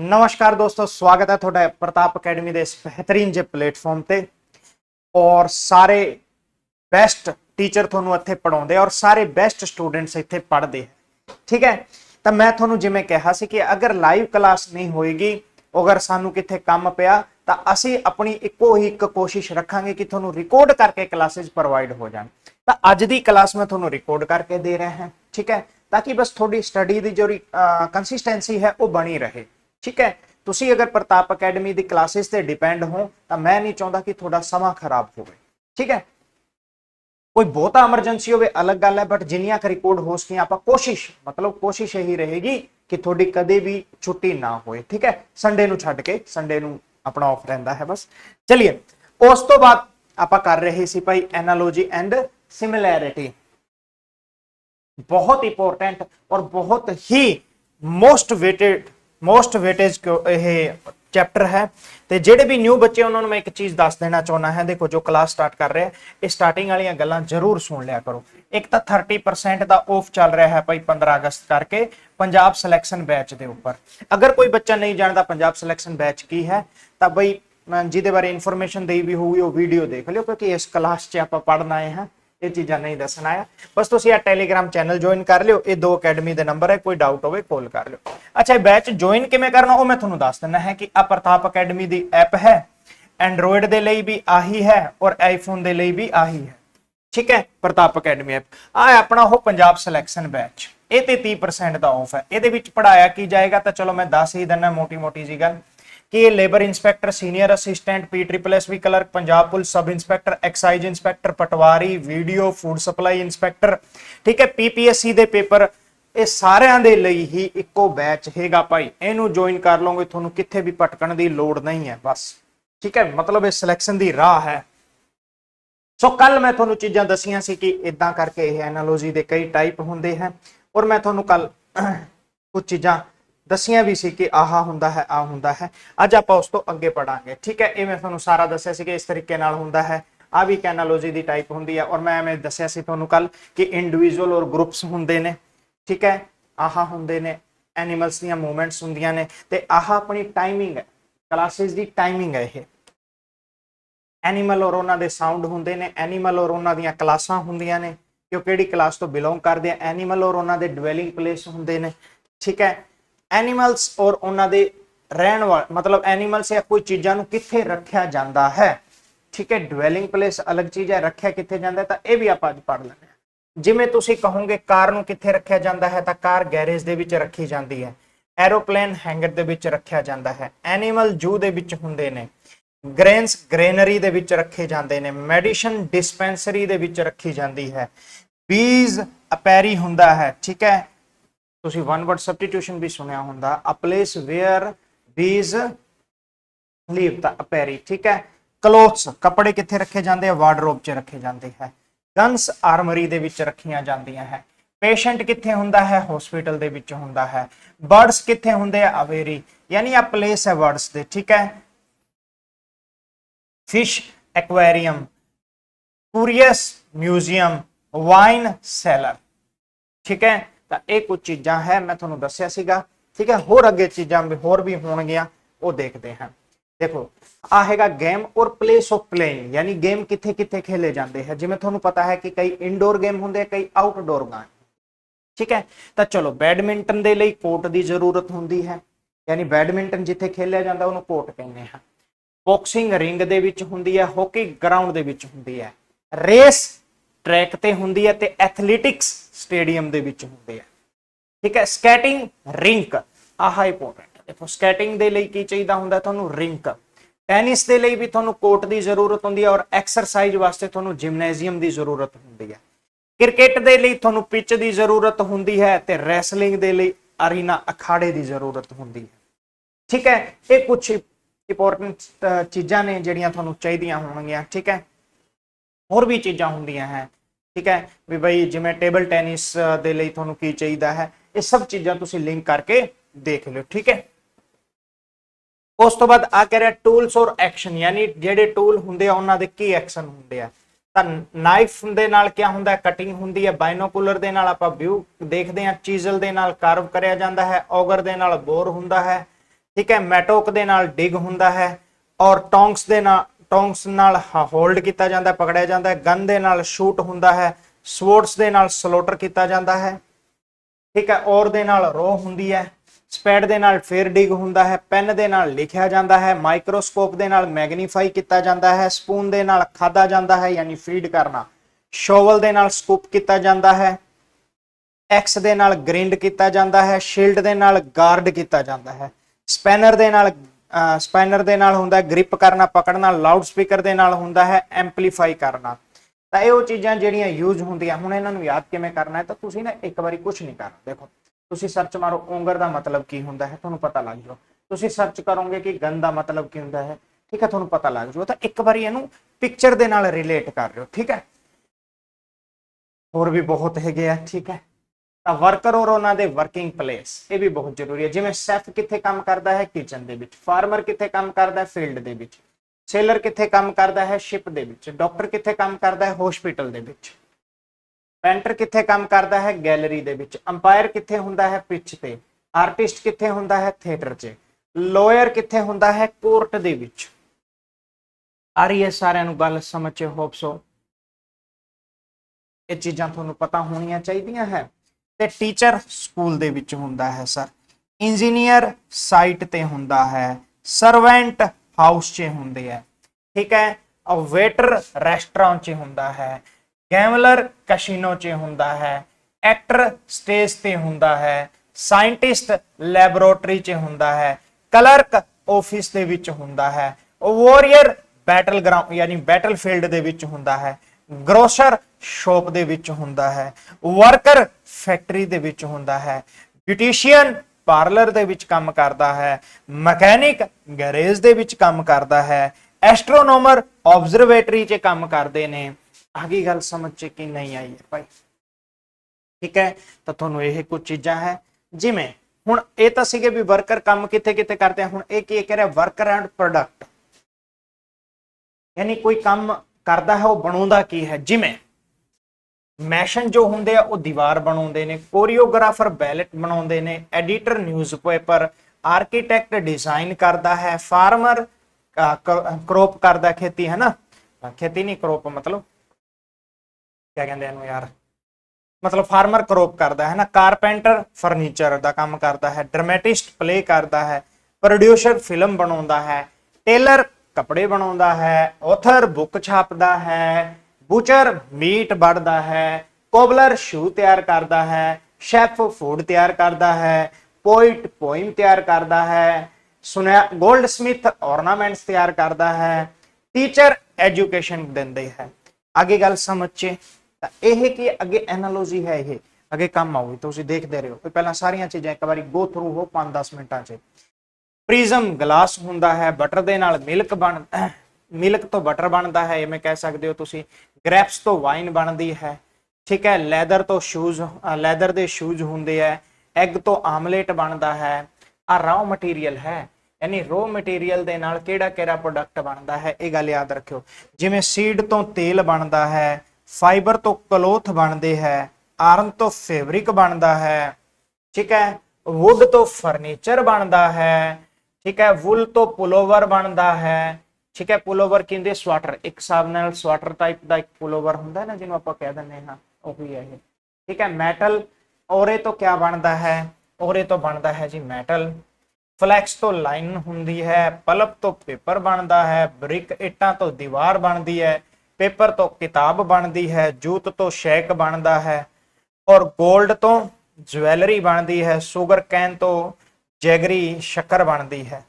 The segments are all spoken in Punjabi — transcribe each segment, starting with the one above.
ਨਮਸਕਾਰ ਦੋਸਤੋ ਸਵਾਗਤ ਹੈ ਤੁਹਾਡਾ ਪ੍ਰਤਾਪ ਅਕੈਡਮੀ ਦੇ ਇਸ ਬਿਹਤਰੀਨ ਜੇ ਪਲੇਟਫਾਰਮ ਤੇ ਔਰ ਸਾਰੇ ਬੈਸਟ ਟੀਚਰ ਤੁਹਾਨੂੰ ਇੱਥੇ ਪੜਾਉਂਦੇ ਔਰ ਸਾਰੇ ਬੈਸਟ ਸਟੂਡੈਂਟਸ ਇੱਥੇ ਪੜ੍ਹਦੇ ਆ ਠੀਕ ਹੈ ਤਾਂ ਮੈਂ ਤੁਹਾਨੂੰ ਜਿਵੇਂ ਕਿਹਾ ਸੀ ਕਿ ਅਗਰ ਲਾਈਵ ਕਲਾਸ ਨਹੀਂ ਹੋਏਗੀ ਅਗਰ ਸਾਨੂੰ ਕਿੱਥੇ ਕੰਮ ਪਿਆ ਤਾਂ ਅਸੀਂ ਆਪਣੀ ਇੱਕੋ ਹੀ ਇੱਕ ਕੋਸ਼ਿਸ਼ ਰੱਖਾਂਗੇ ਕਿ ਤੁਹਾਨੂੰ ਰਿਕਾਰਡ ਕਰਕੇ ਕਲਾਸਿਸ ਪ੍ਰੋਵਾਈਡ ਹੋ ਜਾਣ ਤਾਂ ਅੱਜ ਦੀ ਕਲਾਸ ਮੈਂ ਤੁਹਾਨੂੰ ਰਿਕਾਰਡ ਕਰਕੇ ਦੇ ਰਿਹਾ ਹਾਂ ਠੀਕ ਹੈ ਤਾਂ ਕਿ ਬਸ ਤੁਹਾਡੀ ਸਟੱਡੀ ਦੀ ਜਿਹੜੀ ਕੰਸਿਸਟੈਂਸੀ ਹੈ ਉਹ ਬਣੀ ਰਹੇ ਠੀਕ ਹੈ? ਤੁਸੀਂ ਅਗਰ ਪ੍ਰਤਾਪ ਅਕੈਡਮੀ ਦੀ ਕਲਾਸਿਸ ਤੇ ਡਿਪੈਂਡ ਹੋ, ਤਾਂ ਮੈਂ ਨਹੀਂ ਚਾਹੁੰਦਾ ਕਿ ਤੁਹਾਡਾ ਸਮਾਂ ਖਰਾਬ ਹੋਵੇ। ਠੀਕ ਹੈ? ਕੋਈ ਬਹੁਤਾ ਐਮਰਜੈਂਸੀ ਹੋਵੇ, ਅਲੱਗ ਗੱਲ ਹੈ ਬਟ ਜਿੰਨੀਆਂ ਕ ਰਿਕਾਰਡ ਹੋ ਸਕੀਆਂ ਆਪਾਂ ਕੋਸ਼ਿਸ਼, ਮਤਲਬ ਕੋਸ਼ਿਸ਼ ਇਹੀ ਰਹੇਗੀ ਕਿ ਤੁਹਾਡੀ ਕਦੇ ਵੀ ਛੁੱਟੀ ਨਾ ਹੋਏ। ਠੀਕ ਹੈ? ਸੰਡੇ ਨੂੰ ਛੱਡ ਕੇ ਸੰਡੇ ਨੂੰ ਆਪਣਾ ਆਫ ਰਹਿੰਦਾ ਹੈ ਬਸ। ਚਲਿਏ, ਉਸ ਤੋਂ ਬਾਅਦ ਆਪਾਂ ਕਰ ਰਹੇ ਸੀ ਭਾਈ ਐਨਾਲੋਜੀ ਐਂਡ ਸਿਮਿਲੈਰਿਟੀ ਬਹੁਤ ਇੰਪੋਰਟੈਂਟ ਔਰ ਬਹੁਤ ਹੀ ਮੋਸਟ ਵੇਟਡ ਮੋਸਟ ਵੇਟੇਜ ਇਹ ਚੈਪਟਰ ਹੈ ਤੇ ਜਿਹੜੇ ਵੀ ਨਿਊ ਬੱਚੇ ਉਹਨਾਂ ਨੂੰ ਮੈਂ ਇੱਕ ਚੀਜ਼ ਦੱਸ ਦੇਣਾ ਚਾਹੁੰਦਾ ਹਾਂ, ਦੇਖੋ ਜੋ ਕਲਾਸ ਸਟਾਰਟ ਕਰ ਰਿਹਾ, ਇਹ ਸਟਾਰਟਿੰਗ ਵਾਲੀਆਂ ਗੱਲਾਂ ਜ਼ਰੂਰ ਸੁਣ ਲਿਆ ਕਰੋ। ਇੱਕ ਤਾਂ 30% ਦਾ ਆਫ ਚੱਲ ਰਿਹਾ ਹੈ ਭਾਈ 15 ਅਗਸਤ ਕਰਕੇ, ਪੰਜਾਬ ਸਿਲੈਕਸ਼ਨ ਬੈਚ ਦੇ ਉੱਪਰ। ਅਗਰ ਕੋਈ ਬੱਚਾ ਨਹੀਂ ਜਾਣਦਾ ਪੰਜਾਬ ਸਿਲੈਕਸ਼ਨ ਬੈਚ ਕੀ ਹੈ, ਤਾਂ ਬਈ ਜਿਹਦੇ ਬਾਰੇ ਇਨਫੋਰਮੇਸ਼ਨ ਦੇਈ ਵੀ ਹੋਊਗੀ, ਉਹ ਵੀਡੀਓ ਦੇਖ ਲਿਓ, ਕਿਉਂਕਿ ਇਸ ਕਲਾਸ 'ਚ ਆਪਾਂ ਪੜ੍ਹਨ ਆਏ ਹਾਂ। ਇਹ ਚੀਜ਼ਾਂ ਨਹੀਂ ਦੱਸਣਾ ਆ ਬਸ ਤੁਸੀਂ ਆ ਟੈਲੀਗ੍ਰਾਮ ਚੈਨਲ ਜੁਆਇਨ ਕਰ ਲਿਓ। ਇਹ ਦੋ ਅਕੈਡਮੀ ਦੇ ਨੰਬਰ ਹੈ, ਕੋਈ ਡਾਊਟ ਹੋਵੇ ਕਾਲ ਕਰ ਲਿਓ। ਅੱਛਾ, ਇਹ ਬੈਚ ਜੁਆਇਨ ਕਿਵੇਂ ਕਰਨਾ, ਉਹ ਮੈਂ ਤੁਹਾਨੂੰ ਦੱਸ ਦਿੰਦਾ ਹੈ ਕਿ ਆ ਪ੍ਰਤਾਪ ਅਕੈਡਮੀ ਦੀ ਐਪ ਹੈ। ਐਂਡਰੋਇਡ ਦੇ ਲਈ ਵੀ ਆਹੀ ਹੈ ਔਰ ਆਈਫੋਨ ਦੇ ਲਈ ਵੀ ਆਹੀ ਹੈ। ਠੀਕ ਹੈ, ਪ੍ਰਤਾਪ ਅਕੈਡਮੀ ਐਪ ਆ ਆਪਣਾ ਉਹ ਪੰਜਾਬ ਸਿਲੈਕਸ਼ਨ ਬੈਚ ਇਹ ਤੇ 30% ਦਾ ਆਫ ਹੈ। ਇਹਦੇ ਵਿੱਚ ਪੜਾਇਆ ਕੀ ਜਾਏਗਾ ਤਾਂ ਚਲੋ ਮੈਂ ਦੱਸ ਹੀ ਦਿੰਦਾ ਮੋਟੀ ਮੋਟੀ ਜੀ ਗੱਲ। ਕਿ ਇਹ labour inspector senior assistant, P triple S ਵੀ clerk, Punjab police sub inspector excise inspector patwari, VDO, food supply inspector ਠੀਕ ਹੈ ਪੀਪੀਐਸਸੀ ਦੇ ਪੇਪਰ, ਇਹ ਸਾਰਿਆਂ ਦੇ ਲਈ ਹੀ ਇੱਕੋ ਬੈਚ ਹੈਗਾ ਭਾਈ। ਇਹਨੂੰ ਜੁਆਇਨ ਕਰ ਲਓਗੇ, ਤੁਹਾਨੂੰ ਕਿੱਥੇ ਵੀ ਭਟਕਣ ਦੀ ਲੋੜ ਨਹੀਂ ਹੈ, ਬਸ। ਠੀਕ ਹੈ, ਮਤਲਬ ਇਹ ਸਿਲੈਕਸ਼ਨ ਦੀ ਰਾਹ ਹੈ। ਸੋ ਕੱਲ ਮੈਂ ਤੁਹਾਨੂੰ ਚੀਜ਼ਾਂ ਦਸੀਆਂ ਸੀ ਕਿ ਇਦਾਂ ਕਰਕੇ ਇਹ ਐਨਾਲੋਜੀ ਦੇ ਕਈ ਟਾਈਪ ਹੁੰਦੇ ਹਨ ਔਰ ਮੈਂ ਤੁਹਾਨੂੰ ਕੱਲ ਕੁਝ ਚੀਜ਼ਾਂ ਦਸੀਆਂ ਵੀ ਸੀ ਕਿ ਆਹਾ ਹੁੰਦਾ ਹੈ ਆ ਹੁੰਦਾ ਹੈ। ਅੱਜ ਆਪਾਂ ਉਸ ਤੋਂ ਅੱਗੇ ਪੜਾਂਗੇ, ਠੀਕ ਹੈ? ਇਹ ਮੈਂ ਤੁਹਾਨੂੰ ਸਾਰਾ ਦੱਸਿਆ ਸੀ ਕਿ ਇਸ ਤਰੀਕੇ ਨਾਲ ਹੁੰਦਾ ਹੈ। ਆ ਵੀ ਐਨਾਲੋਜੀ ਦੀ ਟਾਈਪ ਹੁੰਦੀ ਹੈ ਔਰ ਮੈਂ ਐਵੇਂ ਦੱਸਿਆ ਸੀ ਤੁਹਾਨੂੰ ਕੱਲ ਕਿ ਇੰਡੀਵਿਜੂਅਲ ਔਰ ਗਰੁੱਪਸ ਹੁੰਦੇ ਨੇ, ਠੀਕ ਹੈ? ਆਹਾ ਹੁੰਦੇ ਨੇ ਐਨੀਮਲਸ ਦੀਆਂ ਮੂਵਮੈਂਟਸ ਹੁੰਦੀਆਂ ਨੇ ਤੇ ਆਹ ਆਪਣੀ ਟਾਈਮਿੰਗ ਹੈ ਕਲਾਸਿਸ ਦੀ ਟਾਈਮਿੰਗ ਹੈ ਇਹ। ਐਨੀਮਲ ਔਰ ਉਹਨਾਂ ਦੇ ਸਾਊਂਡ ਹੁੰਦੇ ਨੇ ਐਨੀਮਲ ਔਰ ਉਹਨਾਂ ਦੀਆਂ ਕਲਾਸਾਂ ਹੁੰਦੀਆਂ ਨੇ ਕਿ ਉਹ ਕਿਹੜੀ ਕਲਾਸ ਤੋਂ ਬਿਲੋਂਗ ਕਰਦੇ ਆ। ਐਨੀਮਲ ਔਰ ਉਹਨਾਂ ਦੇ ਡਵੈਲਿੰਗ ਪਲੇਸ ਹੁੰਦੇ ਨੇ, ਠੀਕ ਹੈ? ਐਨੀਮਲਸ ਔਰ ਉਹਨਾਂ ਦੇ ਰਹਿਣ ਵਾਲ, ਮਤਲਬ ਐਨੀਮਲਸ ਜਾਂ ਕੋਈ ਚੀਜ਼ਾਂ ਨੂੰ ਕਿੱਥੇ ਰੱਖਿਆ ਜਾਂਦਾ ਹੈ? ਠੀਕ ਹੈ ਡਵੈਲਿੰਗ ਪਲੇਸ ਅਲੱਗ ਚੀਜ਼ ਹੈ, ਰੱਖਿਆ ਕਿੱਥੇ ਜਾਂਦਾ ਤਾਂ ਇਹ ਵੀ ਆਪਾਂ ਅੱਜ ਪੜ੍ਹ ਲੈਂਦੇ ਹਾਂ। ਜਿਵੇਂ ਤੁਸੀਂ ਕਹੋਗੇ ਕਾਰ ਨੂੰ ਕਿੱਥੇ ਰੱਖਿਆ ਜਾਂਦਾ ਹੈ, ਤਾਂ ਕਾਰ ਗੈਰੇਜ ਦੇ ਵਿੱਚ ਰੱਖੀ ਜਾਂਦੀ ਹੈ। ਐਰੋਪਲੇਨ ਹੈਂਗਰ ਦੇ ਵਿੱਚ ਰੱਖਿਆ ਜਾਂਦਾ ਹੈ। ਐਨੀਮਲ ਜੂ ਦੇ ਵਿੱਚ ਹੁੰਦੇ ਨੇ। ਗ੍ਰੇਨਸ ਗ੍ਰੇਨਰੀ ਦੇ ਵਿੱਚ ਰੱਖੇ ਜਾਂਦੇ ਨੇ। ਮੈਡੀਸਨ ਡਿਸਪੈਂਸਰੀ ਦੇ ਵਿੱਚ ਰੱਖੀ ਜਾਂਦੀ ਹੈ। ਬੀਜ਼ ਅਪੈਰੀ ਹੁੰਦਾ ਹੈ। ਠੀਕ ਹੈ ਤੁਸੀਂ ਵਨ ਵਰਡ ਸਬਸਟੀਟਿਊਸ਼ਨ ਵੀ ਸੁਣਿਆ ਹੁੰਦਾ। A place where bees live the apiary ਠੀਕ ਹੈ? ਕਲੋਥਸ ਕੱਪੜੇ ਕਿੱਥੇ ਰੱਖੇ ਜਾਂਦੇ ਆ? ਵਾਰਡਰੋਬ 'ਚ ਰੱਖੇ ਜਾਂਦੇ ਹੈ। ਗਨਸ ਆਰਮਰੀ ਦੇ ਵਿੱਚ ਰੱਖੀਆਂ ਜਾਂਦੀਆਂ ਹੈ। ਪੇਸ਼ੈਂਟ ਕਿੱਥੇ ਹੁੰਦਾ ਹੈ? ਹਸਪੀਟਲ ਦੇ ਵਿੱਚ ਹੁੰਦਾ ਹੈ। ਬਰਡਸ ਕਿੱਥੇ ਹੁੰਦੇ ਆ? ਅਵੇਰੀ ਯਾਨੀ ਆ ਪਲੇਸ ਹੈ ਬਰਡਸ ਦੇ, ਠੀਕ ਹੈ? Fish aquarium curious museum wine cellar ਠੀਕ ਹੈ? ਤਾਂ ਇਹ ਕੁਝ ਚੀਜ਼ਾਂ ਹੈ, ਮੈਂ ਤੁਹਾਨੂੰ ਦੱਸਿਆ ਸੀਗਾ। ਠੀਕ ਹੈ, ਹੋਰ ਅੱਗੇ ਚੀਜ਼ਾਂ ਵੀ ਹੋਰ ਵੀ ਹੋਣਗੀਆਂ, ਉਹ ਦੇਖਦੇ ਹਾਂ। ਦੇਖੋ ਆ ਹੈਗਾ ਗੇਮ ਔਰ ਪਲੇਸ ਆਫ ਪਲੇਇੰਗ ਯਾਨੀ ਗੇਮ ਕਿੱਥੇ ਕਿੱਥੇ ਖੇਲੇ ਜਾਂਦੇ ਹੈ। ਜਿਵੇਂ ਤੁਹਾਨੂੰ ਪਤਾ ਹੈ ਕਿ ਕਈ ਇਨਡੋਰ ਗੇਮ ਹੁੰਦੇ ਆ, ਕਈ ਆਊਟਡੋਰ ਗੇਮ ਠੀਕ ਹੈ, ਤਾਂ ਚਲੋ ਬੈਡਮਿੰਟਨ ਦੇ ਲਈ ਕੋਰਟ ਦੀ ਜ਼ਰੂਰਤ ਹੁੰਦੀ ਹੈ। ਯਾਨੀ ਬੈਡਮਿੰਟਨ ਜਿੱਥੇ ਖੇਲਿਆ ਜਾਂਦਾ, ਉਹਨੂੰ ਕੋਰਟ ਕਹਿੰਦੇ ਹਾਂ। ਬਾਕਸਿੰਗ ਰਿੰਗ ਦੇ ਵਿੱਚ ਹੁੰਦੀ ਹੈ ਹਾਕੀ ਗਰਾਊਂਡ ਦੇ ਵਿੱਚ ਹੁੰਦੀ ਹੈ। ਰੇਸ ਟਰੈਕ ਤੇ ਹੁੰਦੀ ਹੈ ਤੇ ਐਥਲੈਟਿਕਸ ਸਟੇਡੀਅਮ ਦੇ ਵਿੱਚ ਹੁੰਦੇ ਹੈ ਠੀਕ ਹੈ, ਸਕੇਟਿੰਗ, ਰਿੰਕ। ਆਹ, ਇੰਪੋਰਟੈਂਟ। ਦੇਖੋ, ਸਕੇਟਿੰਗ ਦੇ ਲਈ ਕੀ ਚਾਹੀਦਾ ਹੁੰਦਾ ਤੁਹਾਨੂੰ ਰਿੰਕ। ਟੈਨਿਸ ਦੇ ਲਈ ਵੀ ਤੁਹਾਨੂੰ ਕੋਰਟ ਦੀ ਜ਼ਰੂਰਤ ਹੁੰਦੀ ਹੈ ਔਰ ਐਕਸਰਸਾਈਜ਼ ਵਾਸਤੇ ਤੁਹਾਨੂੰ ਜਿਮਨੇਜ਼ੀਅਮ ਦੀ ਜ਼ਰੂਰਤ ਹੁੰਦੀ ਹੈ। ਕ੍ਰਿਕਟ ਦੇ ਲਈ ਤੁਹਾਨੂੰ ਪਿੱਚ ਦੀ ਜ਼ਰੂਰਤ ਹੁੰਦੀ ਹੈ ਤੇ ਰੈਸਲਿੰਗ ਦੇ ਲਈ ਅਰੀਨਾ ਅਖਾੜੇ ਦੀ ਜ਼ਰੂਰਤ ਹੁੰਦੀ ਹੈ। ਠੀਕ ਹੈ, ਇਹ ਕੁਝ ਇੰਪੋਰਟੈਂਟ ਚੀਜ਼ਾਂ ਨੇ ਜਿਹੜੀਆਂ ਤੁਹਾਨੂੰ ਚਾਹੀਦੀਆਂ ਹੋਣਗੀਆਂ। ਠੀਕ ਹੈ ਹੋਰ ਵੀ ਚੀਜ਼ਾਂ ਹੁੰਦੀਆਂ ਹੈ। ਠੀਕ ਹੈ? ਵੀ ਬਈ ਜਿਵੇਂ ਟੇਬਲ ਟੈਨਿਸ ਦੇ ਲਈ ਤੁਹਾਨੂੰ ਕੀ ਚਾਹੀਦਾ ਹੈ? ਇਹ ਸਭ ਚੀਜ਼ਾਂ ਤੁਸੀਂ ਲਿੰਕ ਕਰਕੇ ਦੇਖ ਲਿਓ। ਠੀਕ ਹੈ? ਉਸ ਤੋਂ ਬਾਅਦ ਆ ਕਹਿ ਰਿਹਾ ਟੂਲਸ ਔਰ ਐਕਸ਼ਨ ਯਾਨੀ ਜਿਹੜੇ ਟੂਲ ਹੁੰਦੇ ਆ, ਉਹਨਾਂ ਦੇ ਕੀ ਐਕਸ਼ਨ ਹੁੰਦੇ ਆ? ਤਾਂ ਨਾਈਫ ਦੇ ਨਾਲ ਕੀ ਹੁੰਦਾ ਹੈ? ਕਟਿੰਗ ਹੁੰਦੀ ਹੈ। ਬਾਇਨੋਕੂਲਰ ਦੇ ਨਾਲ ਆਪਾਂ ਵਿਊ ਦੇਖਦੇ ਹਾਂ। ਚੀਜ਼ਲ ਦੇ ਨਾਲ ਕਰਵ ਕਰਿਆ ਜਾਂਦਾ ਹੈ। ਔਗਰ ਦੇ ਨਾਲ ਬੋਰ ਹੁੰਦਾ ਹੈ। ਠੀਕ ਹੈ? ਮੈਟੋਕ ਦੇ ਨਾਲ ਡਿਗ ਹੁੰਦਾ ਹੈ। ਔਰ ਟੌਂਕਸ ਦੇ ਨਾਲ ਟੌਂਕਸ ਨਾਲ ਹੋਲਡ ਕੀਤਾ ਜਾਂਦਾ ਪਕੜਿਆ ਜਾਂਦਾ ਹੈ ਗਨ ਦੇ ਨਾਲ ਸ਼ੂਟ ਹੁੰਦਾ ਹੈ ਸਵੋਰਡਸ ਦੇ ਨਾਲ ਸਲੋਟਰ ਕੀਤਾ ਜਾਂਦਾ ਹੈ ਠੀਕ ਹੈ ਔਰ ਦੇ ਨਾਲ ਰੋ ਹੁੰਦੀ ਹੈ ਸਪੈਡ ਦੇ ਨਾਲ ਫੇਰ ਡਿਗ ਹੁੰਦਾ ਹੈ ਪੈਨ ਦੇ ਨਾਲ ਲਿਖਿਆ ਜਾਂਦਾ ਹੈ ਮਾਈਕਰੋਸਕੋਪ ਦੇ ਨਾਲ ਮੈਗਨੀਫਾਈ ਕੀਤਾ ਜਾਂਦਾ ਹੈ ਸਪੂਨ ਦੇ ਨਾਲ ਖਾਦਾ ਜਾਂਦਾ ਹੈ ਯਾਨੀ ਫੀਡ ਕਰਨਾ ਸ਼ੋਵਲ ਦੇ ਨਾਲ ਸਕੂਪ ਕੀਤਾ ਜਾਂਦਾ ਹੈ ਐਕਸ ਦੇ ਨਾਲ ਗ੍ਰਿੰਡ ਕੀਤਾ ਜਾਂਦਾ ਹੈ ਸ਼ੀਲਡ ਦੇ ਨਾਲ ਗਾਰਡ ਕੀਤਾ ਜਾਂਦਾ ਹੈ ਸਪੈਨਰ ਦੇ ਨਾਲ ਸਪੈਨਰ ਦੇ ਨਾਲ ਹੁੰਦਾ ਗ੍ਰਿਪ ਕਰਨਾ, ਪਕੜਨਾ ਲਾਊਡ ਸਪੀਕਰ ਦੇ ਨਾਲ ਹੁੰਦਾ ਹੈ ਐਂਪਲੀਫਾਈ ਕਰਨਾ। ਤਾਂ ਇਹ ਉਹ ਚੀਜ਼ਾਂ ਜਿਹੜੀਆਂ ਯੂਜ਼ ਹੁੰਦੀਆਂ, ਹੁਣ ਇਹਨਾਂ ਨੂੰ ਯਾਦ ਕਿਵੇਂ ਕਰਨਾ ਹੈ, ਤਾਂ ਤੁਸੀਂ ਨਾ ਇੱਕ ਵਾਰੀ ਕੁਝ ਨਹੀਂ ਕਰਨਾ। ਦੇਖੋ, ਤੁਸੀਂ ਸਰਚ ਮਾਰੋ ਓਂਗਰ ਦਾ ਮਤਲਬ ਕੀ ਹੁੰਦਾ ਹੈ, ਤੁਹਾਨੂੰ ਪਤਾ ਲੱਗ ਜਾਓ ਤੁਸੀਂ ਸਰਚ ਕਰੋਗੇ ਕਿ ਗਨ ਦਾ ਮਤਲਬ ਕੀ ਹੁੰਦਾ ਹੈ, ਠੀਕ ਹੈ, ਤੁਹਾਨੂੰ ਪਤਾ ਲੱਗ ਜਾਊ। ਤਾਂ ਇੱਕ ਵਾਰੀ ਇਹਨੂੰ ਪਿਕਚਰ ਦੇ ਨਾਲ ਰਿਲੇਟ ਕਰ ਲਿਓ, ਠੀਕ ਹੈ। ਹੋਰ ਵੀ ਬਹੁਤ ਹੈਗੇ ਆ, ਠੀਕ ਹੈ। ਤਾਂ ਵਰਕਰ ਔਰ ਉਹਨਾਂ ਦੇ ਵਰਕਿੰਗ ਪਲੇਸ ਇਹ ਵੀ ਬਹੁਤ ਜ਼ਰੂਰੀ ਹੈ। ਜਿਵੇਂ ਸ਼ੈਫ ਕਿੱਥੇ ਕੰਮ ਕਰਦਾ ਹੈ? ਕਿਚਨ ਦੇ ਵਿੱਚ। ਫਾਰਮਰ ਕਿੱਥੇ ਕੰਮ ਕਰਦਾ ਹੈ? ਫੀਲਡ ਦੇ ਵਿੱਚ। ਸੇਲਰ ਕਿੱਥੇ ਕੰਮ ਕਰਦਾ ਹੈ? ਸ਼ਿਪ ਦੇ ਵਿੱਚ। ਡਾਕਟਰ ਕਿੱਥੇ ਕੰਮ ਕਰਦਾ ਹੈ? ਹਸਪੀਟਲ ਦੇ ਵਿੱਚ। ਪੈਂਟਰ ਕਿੱਥੇ ਕੰਮ ਕਰਦਾ ਹੈ? ਗੈਲਰੀ ਦੇ ਵਿੱਚ। ਅੰਪਾਇਰ ਕਿੱਥੇ ਹੁੰਦਾ ਹੈ? ਪਿੱਚ ਤੇ। ਆਰਟਿਸਟ ਕਿੱਥੇ ਹੁੰਦਾ ਹੈ? ਥੀਏਟਰ 'ਚ। ਲਾਇਰ ਕਿੱਥੇ ਹੁੰਦਾ ਹੈ? ਕੋਰਟ ਦੇ ਵਿੱਚ। ਆ ਰਹੀ ਹੈ ਸਾਰਿਆਂ ਨੂੰ ਗੱਲ, ਸਮਝ ਚ ਹੋਪ ਸੋ ਇਹ ਚੀਜ਼ਾਂ ਤੁਹਾਨੂੰ ਪਤਾ ਹੋਣੀਆਂ ਚਾਹੀਦੀਆਂ ਹੈ। ਤੇ ਟੀਚਰ ਸਕੂਲ ਦੇ ਵਿੱਚ ਹੁੰਦਾ ਹੈ ਸਰ ਇੰਜੀਨੀਅਰ ਸਾਈਟ ਤੇ ਹੁੰਦਾ ਹੈ ਸਰਵੈਂਟ ਹਾਊਸ 'ਚ ਹੁੰਦੇ ਹੈ, ਠੀਕ ਹੈ? ਵੇਟਰ ਰੈਸਟੋਰੈਂਟ 'ਚ ਹੁੰਦਾ ਹੈ ਗੈਮਲਰ ਕੈਸੀਨੋ 'ਚ ਹੁੰਦਾ ਹੈ ਐਕਟਰ ਸਟੇਜ ਤੇ ਹੁੰਦਾ ਹੈ ਸਾਇੰਟਿਸਟ ਲੈਬੋਰੇਟਰੀ 'ਚ ਹੁੰਦਾ ਹੈ ਕਲਰਕ ਆਫਿਸ ਦੇ ਵਿੱਚ ਹੁੰਦਾ ਹੈ ਵਾਰੀਅਰ ਬੈਟਲ ਗਰਾਊਂਡ ਯਾਨੀ ਬੈਟਲ ਫੀਲਡ ਦੇ ਵਿੱਚ ਹੁੰਦਾ ਹੈ ਗਰੋਸਰ ਸ਼ਾਪ ਦੇ ਵਿੱਚ ਹੁੰਦਾ ਹੈ, ਵਰਕਰ ਫੈਕਟਰੀ ਦੇ ਵਿੱਚ ਹੁੰਦਾ ਹੈ, ਬਿਊਟੀਸ਼ੀਅਨ ਪਾਰਲਰ ਦੇ ਵਿੱਚ ਕੰਮ ਕਰਦਾ ਹੈ, ਮਕੈਨਿਕ ਗੈਰੇਜ ਦੇ ਵਿੱਚ ਕੰਮ ਕਰਦਾ ਹੈ, ਐਸਟ੍ਰੋਨੋਮਰ ਆਬਜ਼ਰਵੇਟਰੀ 'ਚ ਕੰਮ ਕਰਦੇ ਨੇ। ਆਗੀ ਗੱਲ ਸਮਝ ਚ ਕੀ ਨਹੀਂ ਆਈ ਹੈ ਭਾਈ? ਠੀਕ ਹੈ, ਤਾਂ ਤੁਹਾਨੂੰ ਇਹ ਕੁਝ ਚੀਜ਼ਾਂ ਹੈ। ਜਿਵੇਂ, ਹੁਣ ਇਹ ਤਾਂ ਸੀਗੇ ਵੀ ਵਰਕਰ ਕੰਮ ਕਿੱਥੇ ਕਿੱਥੇ ਕਰਦੇ ਆ, ਹੁਣ ਇਹ ਕੀ ਕਹਿ ਰਿਹਾ, ਵਰਕਰ ਐਂਡ ਪ੍ਰੋਡਕਟ। ਯਾਨੀ ਕੋਈ ਕੰਮ ਕਰਦਾ ਹੈ, ਉਹ ਬਣਾਉਂਦਾ ਕੀ ਹੈ? ਜਿਵੇਂ ਮੈਸ਼ਨ ਜੋ ਹੁੰਦੇ ਆ, ਉਹ ਦੀਵਾਰ ਬਣਾਉਂਦੇ ਨੇ, ਕੋਰੀਓਗ੍ਰਾਫਰ ਬੈਲਟ ਬਣਾਉਂਦੇ ਨੇ, ਐਡੀਟਰ ਨਿਊਜ਼ਪੇਪਰ, ਆਰਕੀਟੈਕਟ ਡਿਜ਼ਾਈਨ ਕਰਦਾ ਹੈ, ਫਾਰਮਰ ਕ੍ਰੋਪ ਕਰਦਾ ਖੇਤੀ, ਹੈ ਨਾ? ਖੇਤੀ ਨਹੀਂ, ਕਰੋਪ ਮਤਲਬ ਕੀ ਕਹਿੰਦੇ ਇਹਨੂੰ ਯਾਰ? ਮਤਲਬ ਫਾਰਮਰ ਕਰੋਪ ਕਰਦਾ, ਹੈ ਨਾ? ਕਾਰਪੈਂਟਰ ਫਰਨੀਚਰ ਦਾ ਕੰਮ ਕਰਦਾ ਹੈ, ਡਰਾਮੈਟਿਸਟ ਪਲੇ ਕਰਦਾ ਹੈ, ਪ੍ਰੋਡਿਊਸਰ ਫਿਲਮ ਬਣਾਉਂਦਾ ਹੈ, ਟੇਲਰ ਕੱਪੜੇ ਬਣਾਉਂਦਾ ਹੈ, ਆਥਰ ਬੁੱਕ ਛਾਪਦਾ ਹੈ ਬੂਚਰ ਮੀਟ ਵੱਢਦਾ ਹੈ, ਕੋਬਲਰ ਸ਼ੂ ਤਿਆਰ ਕਰਦਾ ਹੈ, ਸ਼ੈਫ ਫੂਡ ਤਿਆਰ ਕਰਦਾ ਹੈ, ਪੋਇਟ ਪੋਇਮ ਤਿਆਰ ਕਰਦਾ ਹੈ, ਸੁਨਿਆ 골ਡ ਸਮਿਥ ornaments ਤਿਆਰ ਕਰਦਾ ਹੈ, ਟੀਚਰ ਐਜੂਕੇਸ਼ਨ ਦਿੰਦੇ ਹੈ। ਅੱਗੇ ਗੱਲ ਸਮਝੇ, ਤਾਂ ਇਹ ਕੀ ਅੱਗੇ ਐਨਾਲੋਜੀ ਹੈ ਇਹ। ਅੱਗੇ ਕੰਮ ਆਉਗੀ ਤੁਸੀਂ ਦੇਖਦੇ ਰਹੋ। ਪਹਿਲਾਂ ਸਾਰੀਆਂ ਚੀਜ਼ਾਂ ਇੱਕ ਵਾਰੀ ਗੋ ਥਰੂ ਹੋ 5-10 ਮਿੰਟਾਂ 'ਚ। ਪ੍ਰਿਜ਼ਮ ਗਲਾਸ ਹੁੰਦਾ ਹੈ ਬਟਰ ਦੇ ਨਾਲ ਮਿਲਕ ਬਣ ਮਿਲਕ ਤੋਂ ਬਟਰ ਬਣਦਾ ਹੈ ਐਵੇਂ ਕਹਿ ਸਕਦੇ ਹੋ ਤੁਸੀਂ। ਗ੍ਰੈਪਸ ਤੋਂ ਵਾਈਨ ਬਣਦੀ ਹੈ। ਠੀਕ ਹੈ, ਲੈਦਰ ਤੋਂ ਸ਼ੂਜ਼ ਲੈਦਰ ਦੇ ਸ਼ੂਜ਼ ਹੁੰਦੇ ਹੈ। ਐਗ ਤੋਂ ਆਮਲੇਟ ਬਣਦਾ ਹੈ। ਆ ਰਾਓ ਮਟੀਰੀਅਲ ਹੈ। ਯਾਨੀ ਰੋ ਮਟੀਰੀਅਲ ਦੇ ਨਾਲ ਕਿਹੜਾ ਕਿਹੜਾ ਪ੍ਰੋਡਕਟ ਬਣਦਾ ਹੈ, ਇਹ ਗੱਲ ਯਾਦ ਰੱਖਿਓ। ਜਿਵੇਂ ਸੀਡ ਤੋਂ ਤੇਲ ਬਣਦਾ ਹੈ ਫਾਈਬਰ ਤੋਂ ਕਲੋਥ ਬਣਦੇ ਹੈ ਆਰਨ ਤੋਂ ਫੈਬਰਿਕ ਬਣਦਾ ਹੈ। ਠੀਕ ਹੈ ਵੁੱਡ ਤੋਂ ਫਰਨੀਚਰ ਬਣਦਾ ਹੈ। ਠੀਕ ਹੈ ਵੁੱਲ ਤੋਂ ਪੁਲੋਵਰ ਬਣਦਾ ਹੈ। ਠੀਕ ਹੈ ਪੁਲੋਵਰ ਕਹਿੰਦੇ ਸਵਾਟਰ ਇੱਕ ਹਿਸਾਬ ਨਾਲ ਸਵਾਟਰ ਟਾਈਪ ਦਾ ਇੱਕ ਪੁਲੋਵਰ ਹੁੰਦਾ ਹੈ ਨਾ, ਜਿਹਨੂੰ ਆਪਾਂ ਕਹਿ ਦਿੰਦੇ ਹਾਂ, ਉਹੀ ਹੈ ਇਹ। ਠੀਕ ਹੈ ਮੈਟਲ ਔਰੇ ਤੋਂ ਕੀ ਬਣਦਾ ਹੈ? ਔਰੇ ਤੋਂ ਬਣਦਾ ਹੈ ਜੀ ਮੈਟਲ ਫਲੈਕਸ ਤੋਂ ਲਾਈਨ ਹੁੰਦੀ ਹੈ, ਪਲਪ ਤੋਂ ਪੇਪਰ ਬਣਦਾ ਹੈ ਬ੍ਰਿਕ ਇੱਟਾਂ ਤੋਂ ਦੀਵਾਰ ਬਣਦੀ ਹੈ ਪੇਪਰ ਤੋਂ ਕਿਤਾਬ ਬਣਦੀ ਹੈ, ਜੂਤ ਤੋਂ ਸ਼ੈਕ ਬਣਦਾ ਹੈ ਔਰ 골ਡ ਤੋਂ ਜਵੈਲਰੀ ਬਣਦੀ ਹੈ ਸ਼ੂਗਰ ਕੈਨ ਤੋਂ ਜੈਗਰੀ ਸ਼ੱਕਰ ਬਣਦੀ ਹੈ।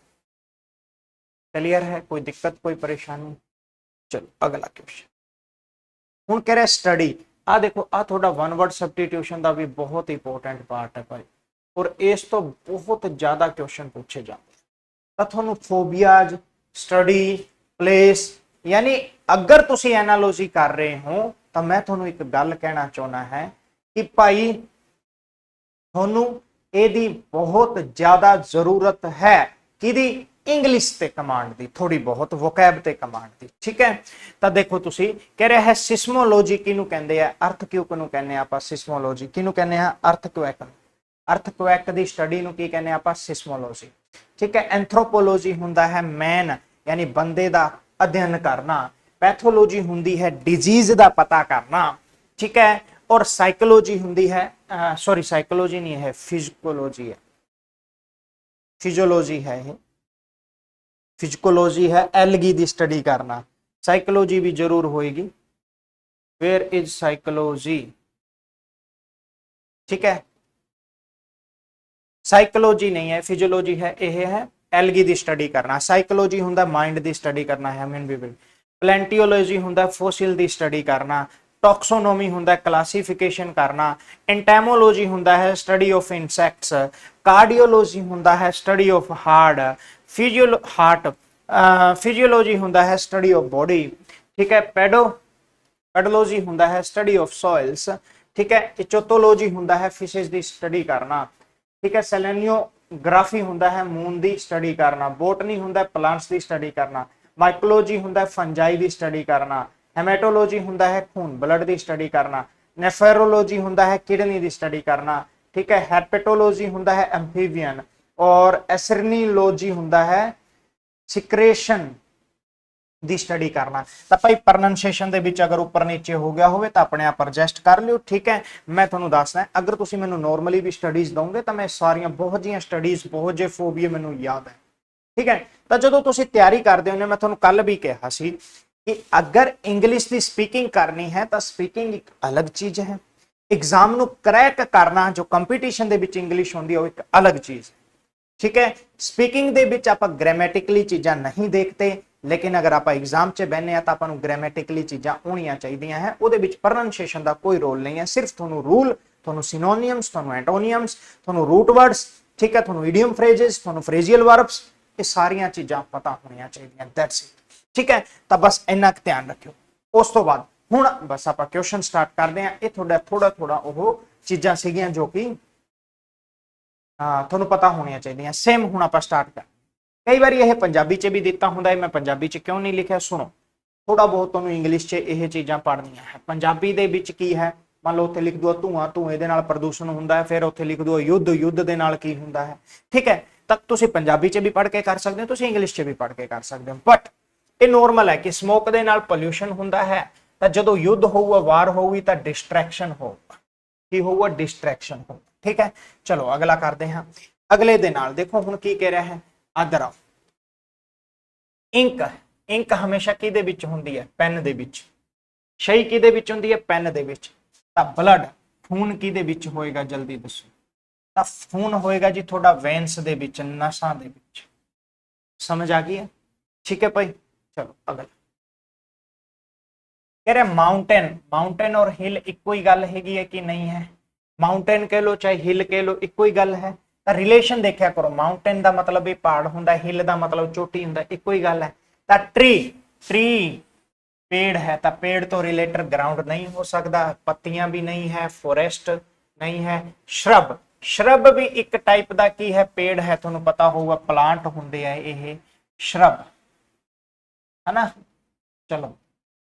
ਕਲੀਅਰ ਹੈ ਕੋਈ ਦਿੱਕਤ ਕੋਈ ਪਰੇਸ਼ਾਨੀ ਚਲੋ ਅਗਲਾ ਕੁਐਸਚਨ ਹੁਣ ਕਹਿ ਰਿਹਾ ਸਟੱਡੀ ਆ ਦੇਖੋ ਆ ਤੁਹਾਡਾ ਵਨ ਵਰਡ ਸਬਸਟੀਟਿਊਸ਼ਨ ਦਾ ਵੀ ਬਹੁਤ ਇੰਪੋਰਟੈਂਟ ਪਾਰਟ ਹੈ ਭਾਈ ਔਰ ਇਸ ਤੋਂ ਬਹੁਤ ਜ਼ਿਆਦਾ ਕੁਐਸਚਨ ਪੁੱਛੇ ਜਾਂਦੇ ਤਾਂ ਤੁਹਾਨੂੰ ਫੋਬੀਆਜ਼ ਸਟੱਡੀ ਪਲੇਸ ਯਾਨੀ ਅਗਰ ਤੁਸੀਂ ਐਨਾਲੋਜੀ ਕਰ ਰਹੇ ਹੋ ਤਾਂ ਮੈਂ ਤੁਹਾਨੂੰ ਇੱਕ ਗੱਲ ਕਹਿਣਾ ਚਾਹੁੰਦਾ ਹੈ ਕਿ ਭਾਈ ਤੁਹਾਨੂੰ ਇਹਦੀ ਬਹੁਤ ਜ਼ਿਆਦਾ ਜ਼ਰੂਰਤ ਹੈ ਕਿਹਦੀ ਇੰਗਲਿਸ਼ ਤੇ ਕਮਾਂਡ ਦੀ ਥੋੜੀ ਬਹੁਤ ਵੋਕੈਬ ਤੇ ਕਮਾਂਡ ਦੀ, ਠੀਕ ਹੈ? ਤਾਂ ਦੇਖੋ ਤੁਸੀਂ, ਕਹਿ ਰਿਹਾ ਹੈ ਸਿਸਮੋਲੋਜੀ ਕਿਹਨੂੰ ਕਹਿੰਦੇ ਆ? ਅਰਥਕਵਿਕ ਨੂੰ ਕਹਿੰਦੇ ਆ ਆਪਾਂ ਸਿਸਮੋਲੋਜੀ ਕਿਹਨੂੰ ਕਹਿੰਦੇ ਆ ਅਰਥਕਵਿਕ ਅਰਥਕਵਿਕ ਦੀ ਸਟੱਡੀ ਨੂੰ ਕੀ ਕਹਿੰਦੇ ਆ ਆਪਾਂ? ਸਿਸਮੋਲੋਜੀ ਠੀਕ ਹੈ? ਐਂਥ੍ਰੋਪੋਲੋਜੀ ਹੁੰਦਾ ਹੈ ਮੈਨ ਯਾਨੀ ਬੰਦੇ ਦਾ ਅਧਿਐਨ ਕਰਨਾ ਪੈਥੋਲੋਜੀ ਹੁੰਦੀ ਹੈ ਡਿਜ਼ੀਜ਼ ਦਾ ਪਤਾ ਕਰਨਾ, ਠੀਕ ਹੈ? ਔਰ ਸਾਈਕੋਲੋਜੀ ਹੁੰਦੀ ਹੈ ਸੌਰੀ ਸਾਈਕੋਲੋਜੀ ਨਹੀਂ ਹੈ ਫਿਜ਼ੀਕੋਲੋਜੀ ਹੈ। ਫਿਜ਼ੀਓਲੋਜੀ ਹੈ ਇਹ। ਫਿਜ਼ੀਕੋਲੋਜੀ ਹੈ ਐਲਗੀ ਦੀ ਸਟੱਡੀ ਕਰਨਾ। ਸਾਈਕੋਲੋਜੀ ਵੀ ਜ਼ਰੂਰ ਹੋਏਗੀ। ਵੇਅਰ ਇਜ਼ ਸਾਈਕੋਲੋਜੀ ਠੀਕ ਹੈ। ਸਾਈਕੋਲੋਜੀ ਨਹੀਂ ਹੈ ਫਿਜ਼ੀਓਲੋਜੀ ਹੈ, ਇਹ ਹੈ ਐਲਗੀ ਦੀ ਸਟੱਡੀ ਕਰਨਾ। ਸਾਈਕੋਲੋਜੀ ਹੁੰਦਾ ਮਾਈਂਡ ਦੀ ਸਟੱਡੀ ਕਰਨਾ ਹੈ ਮੀਨ ਪਲੈਂਟੀਓਲੋਜੀ ਹੁੰਦਾ ਫੋਸਿਲ ਦੀ ਸਟੱਡੀ ਕਰਨਾ। ਟੌਕਸੋਨੋਮੀ ਹੁੰਦਾ ਕਲਾਸੀਫਿਕੇਸ਼ਨ ਕਰਨਾ। ਐਂਟੈਮੋਲੋਜੀ ਹੁੰਦਾ ਹੈ ਸਟੱਡੀ ਆਫ ਇਨਸੈਕਟਸ ਕਾਰਡੀਓਲੋਜੀ ਹੁੰਦਾ ਹੈ ਸਟੱਡੀ ਆਫ ਹਾਰਟ ਫਿਜ਼ੀਓਲੋ ਹਾਰਟ ਫਿਜ਼ੀਓਲੋਜੀ ਹੁੰਦਾ ਹੈ ਸਟੱਡੀ ਆਫ ਬੋਡੀ ਠੀਕ ਹੈ ਪੈਡੋ ਪੈਡੋਲੋਜੀ ਹੁੰਦਾ ਹੈ ਸਟੱਡੀ ਆਫ ਸੋਇਲਸ ਠੀਕ ਹੈ ਇਚੋਟੋਲੋਜੀ ਹੁੰਦਾ ਹੈ ਫਿਸ਼ਸ ਦੀ ਸਟੱਡੀ ਕਰਨਾ, ਠੀਕ ਹੈ ਸੈਲੈਨੀਓਗ੍ਰਾਫੀ ਹੁੰਦਾ ਹੈ ਮੂਨ ਦੀ ਸਟੱਡੀ ਕਰਨਾ ਬੋਟਨੀ ਹੁੰਦਾ ਪਲਾਂਟਸ ਦੀ ਸਟੱਡੀ ਕਰਨਾ ਮਾਈਕੋਲੋਜੀ ਹੁੰਦਾ ਫੰਜਾਈ ਦੀ ਸਟੱਡੀ ਕਰਨਾ ਹੈਮੇਟੋਲੋਜੀ ਹੁੰਦਾ ਹੈ, ਖੂਨ ਬਲੱਡ ਦੀ ਸਟੱਡੀ ਕਰਨਾ ਨੈਫਰੋਲੋਜੀ ਹੁੰਦਾ ਹੈ, ਕਿਡਨੀ ਦੀ ਸਟੱਡੀ ਕਰਨਾ ਠੀਕ ਹੈ ਹੈਪੇਟੋਲੋਜੀ ਹੁੰਦਾ ਹੈ ਐਂਫੀਬੀਅਨ ਔਰ ਐਸਰਨੀਲੋਜੀ ਹੁੰਦਾ ਹੈ ਸਿਕ੍ਰੇਸ਼ਨ ਦੀ ਸਟੱਡੀ ਕਰਨਾ। ਤਾਂ ਭਾਈ ਪ੍ਰੋਨੰਸੀਏਸ਼ਨ ਦੇ ਵਿੱਚ ਅਗਰ ਉੱਪਰ ਨੀਚੇ ਹੋ ਗਿਆ ਹੋਵੇ ਤਾਂ ਆਪਣੇ ਆਪ ਐਡਜਸਟ ਕਰ ਲਿਓ, ਠੀਕ ਹੈ। ਮੈਂ ਤੁਹਾਨੂੰ ਦੱਸਦਾ, ਅਗਰ ਤੁਸੀਂ ਮੈਨੂੰ ਨਾਰਮਲੀ ਵੀ ਸਟੱਡੀਜ਼ ਦੋਗੇ ਤਾਂ ਮੈਂ ਸਾਰੀਆਂ ਬਹੁਤ ਜੀਆਂ ਸਟੱਡੀਜ਼ ਬਹੁਤ ਜੇ ਫੋਬੀਆ ਮੈਨੂੰ ਯਾਦ ਹੈ। ਠੀਕ ਹੈ, ਤਾਂ ਜਦੋਂ ਤੁਸੀਂ ਤਿਆਰੀ ਕਰਦੇ ਹੋ, ਮੈਂ ਤੁਹਾਨੂੰ ਕੱਲ ਵੀ ਕਿਹਾ ਸੀ ਕਿ ਅਗਰ ਇੰਗਲਿਸ਼ ਦੀ ਸਪੀਕਿੰਗ ਕਰਨੀ ਹੈ ਤਾਂ ਸਪੀਕਿੰਗ ਇੱਕ ਅਲੱਗ ਚੀਜ਼ ਹੈ। ਐਗਜ਼ਾਮ ਨੂੰ ਕਰੈਕ ਕਰਨਾ, ਜੋ ਕੰਪੀਟੀਸ਼ਨ ਦੇ ਵਿੱਚ ਇੰਗਲਿਸ਼ ਹੁੰਦੀ ਹੈ ਉਹ ਇੱਕ ਅਲੱਗ ਚੀਜ਼ ਹੈ। ਠੀਕ ਹੈ? ਸਪੀਕਿੰਗ ਦੇ ਵਿੱਚ ਆਪਾਂ ਗ੍ਰਾਮੈਟਿਕਲੀ ਚੀਜ਼ਾਂ ਨਹੀਂ ਦੇਖਦੇ, ਲੇਕਿਨ ਅਗਰ ਆਪਾਂ ਐਗਜ਼ਾਮ 'ਚ ਬੈਨੇ ਆ ਤਾਂ ਆਪਾਂ ਨੂੰ ਗ੍ਰਾਮੈਟਿਕਲੀ ਚੀਜ਼ਾਂ ਹੋਣੀਆਂ ਚਾਹੀਦੀਆਂ ਹੈ। ਉਹਦੇ ਵਿੱਚ ਪ੍ਰੋਨੰਸੀਏਸ਼ਨ ਦਾ ਕੋਈ ਰੋਲ ਨਹੀਂ ਹੈ। ਸਿਰਫ ਤੁਹਾਨੂੰ ਰੂਲ ਤੁਹਾਨੂੰ ਸਿਨੋਨੀਮਸ ਤੁਹਾਨੂੰ ਐਂਟੋਨੀਮਸ ਤੁਹਾਨੂੰ ਰੂਟ ਵਰਡਸ ਠੀਕ ਹੈ? ਤੁਹਾਨੂੰ ਇਡੀਅਮ ਫਰੇजेस ਤੁਹਾਨੂੰ ਫਰੇਜ਼ੀਅਲ ਵਰਬਸ ਇਹ ਸਾਰੀਆਂ ਚੀਜ਼ਾਂ ਪਤਾ ਹੋਣੀਆਂ ਚਾਹੀਦੀਆਂ ਦੈਟਸ ਇਟ ਠੀਕ ਹੈ? ਤਾਂ ਬਸ ਇੰਨਾ ਕੁ ਧਿਆਨ ਰੱਖਿਓ। ਉਸ ਤੋਂ ਬਾਅਦ ਹੁਣ ਬਸ ਆਪਾਂ ਕੁਐਸਚਨ ਸਟਾਰਟ ਕਰਦੇ ਹਾਂ। ਇਹ ਤੁਹਾਡਾ ਥੋੜਾ ਥੋੜਾ ਉਹ ਚੀਜ਼ਾਂ ਸੀਗੀਆਂ ਜੋ ਕਿ, ਹਾਂ, ਤੁਹਾਨੂੰ ਪਤਾ ਹੋਣੀਆਂ ਚਾਹੀਦੀਆਂ। ਸੇਮ ਹੁਣ ਆਪਾਂ ਸਟਾਰਟ ਕਰ ਕਈ ਵਾਰੀ ਇਹ ਪੰਜਾਬੀ 'ਚ ਵੀ ਦਿੱਤਾ ਹੁੰਦਾ ਹੈ। ਮੈਂ ਪੰਜਾਬੀ 'ਚ ਕਿਉਂ ਨਹੀਂ ਲਿਖਿਆ? ਸੁਣੋ। ਥੋੜਾ ਬਹੁਤ ਤੁਹਾਨੂੰ ਇੰਗਲਿਸ਼ 'ਚ ਇਹ ਚੀਜ਼ਾਂ ਪੜ੍ਹਨੀਆਂ ਹੈ। ਪੰਜਾਬੀ ਦੇ ਵਿੱਚ ਕੀ ਹੈ? ਮੰਨ ਲਓ ਉੱਥੇ ਲਿਖ ਦੋ ਧੂਆਂ, ਧੂਏ ਦੇ ਨਾਲ ਪ੍ਰਦੂਸ਼ਣ ਹੁੰਦਾ ਹੈ। ਫਿਰ ਉੱਥੇ ਲਿਖ ਦੋ ਯੁੱਧ ਯੁੱਧ ਦੇ ਨਾਲ ਕੀ ਹੁੰਦਾ ਹੈ? ਠੀਕ ਹੈ। ਤਾਂ ਤੁਸੀਂ ਪੰਜਾਬੀ 'ਚ ਵੀ ਪੜ੍ਹ ਕੇ ਕਰ ਸਕਦੇ ਹੋ, ਤੁਸੀਂ ਇੰਗਲਿਸ਼ 'ਚ ਵੀ ਪੜ੍ਹ ਕੇ ਕਰ ਸਕਦੇ ਹੋ। ਬਟ ਇਹ ਨੋਰਮਲ ਹੈ ਕਿ ਸਮੋਕ ਦੇ ਨਾਲ ਪੋਲਿਊਸ਼ਨ ਹੁੰਦਾ ਹੈ। ਤਾਂ ਜਦੋਂ ਯੁੱਧ ਹੋਊਗਾ, ਵਾਰ ਹੋਊਗੀ, ਤਾਂ ਡਿਸਟਰੈਕਸ਼ਨ ਹੋਊਗਾ। ਕੀ ਹੋਊਗਾ? ਡਿਸਟਰੈਕਸ਼ਨ ਹੋਊਗਾ। ਠੀਕ ਹੈ? ਚਲੋ, ਅਗਲਾ ਕਰਦੇ ਹਾਂ। ਅਗਲੇ ਦੇ ਨਾਲ ਦੇਖੋ ਹੁਣ ਕੀ ਕਹਿ ਰਿਹਾ ਹੈ। Other ink. ਇੰਕ ਹਮੇਸ਼ਾ ਕਿਹਦੇ ਵਿੱਚ ਹੁੰਦੀ ਹੈ? ਪੈਨ ਦੇ ਵਿੱਚ। ਸ਼ਈ ਕਿਹਦੇ ਵਿੱਚ ਹੁੰਦੀ ਹੈ? ਪੈਨ ਦੇ ਵਿੱਚ। ਤਾਂ ਬਲੱਡ, ਖੂਨ ਕਿਹਦੇ ਵਿੱਚ ਹੋਏਗਾ? ਜਲਦੀ ਦੱਸੋ। ਤਾਂ ਖੂਨ ਹੋਏਗਾ ਜੀ ਤੁਹਾਡਾ ਵੈਨਸ ਦੇ ਵਿੱਚ, ਨਸਾਂ ਦੇ ਵਿੱਚ। ਸਮਝ ਆ ਗਈ ਹੈ? ਠੀਕ ਹੈ ਭਾਈ? ਚਲੋ, ਅਗਲਾ। ਕਹ ਰਿਹਾ ਮਾਊਂਟੇਨ ਮਾਊਂਟੇਨ ਔਰ ਹਿਲ ਇੱਕੋ ਹੀ ਗੱਲ ਹੈਗੀ ਹੈ ਕਿ ਨਹੀਂ ਹੈ। ਮਾਊਂਟੇਨ ਕਹਿ ਲੋ ਚਾਹੇ ਹਿਲ ਕਹਿ ਲੋ ਇੱਕੋ ਹੀ ਗੱਲ ਹੈ। ਤਾਂ ਰਿਲੇਸ਼ਨ ਦੇਖਿਆ ਕਰੋ ਮਾਊਂਟੇਨ ਦਾ ਮਤਲਬ ਇਹ ਪਹਾੜ ਹੁੰਦਾ ਹਿਲ ਦਾ ਮਤਲਬ ਚੋਟੀ ਹੁੰਦਾ, ਇੱਕੋ ਹੀ ਗੱਲ ਹੈ। ਤਾਂ ਟ੍ਰੀ ਟ੍ਰੀ ਪੇੜ ਹੈ, ਤਾਂ ਪੇੜ ਤੋਂ ਰਿਲੇਟਡ ਗਰਾਊਂਡ ਨਹੀਂ ਹੋ ਸਕਦਾ, ਪੱਤੀਆਂ ਵੀ ਨਹੀਂ ਹੈ ਫੋਰੈਸਟ ਨਹੀਂ ਹੈ ਸ਼ਰਬ ਸ਼ਰਬ ਵੀ ਇੱਕ ਟਾਈਪ ਦਾ ਕੀ ਹੈ, ਪੇੜ ਹੈ, ਤੁਹਾਨੂੰ ਪਤਾ ਹੋਊਗਾ ਪਲਾਂਟ ਹੁੰਦੇ ਆ ਇਹ ਸ਼ਰਬ ਹਨਾ? ਚਲੋ।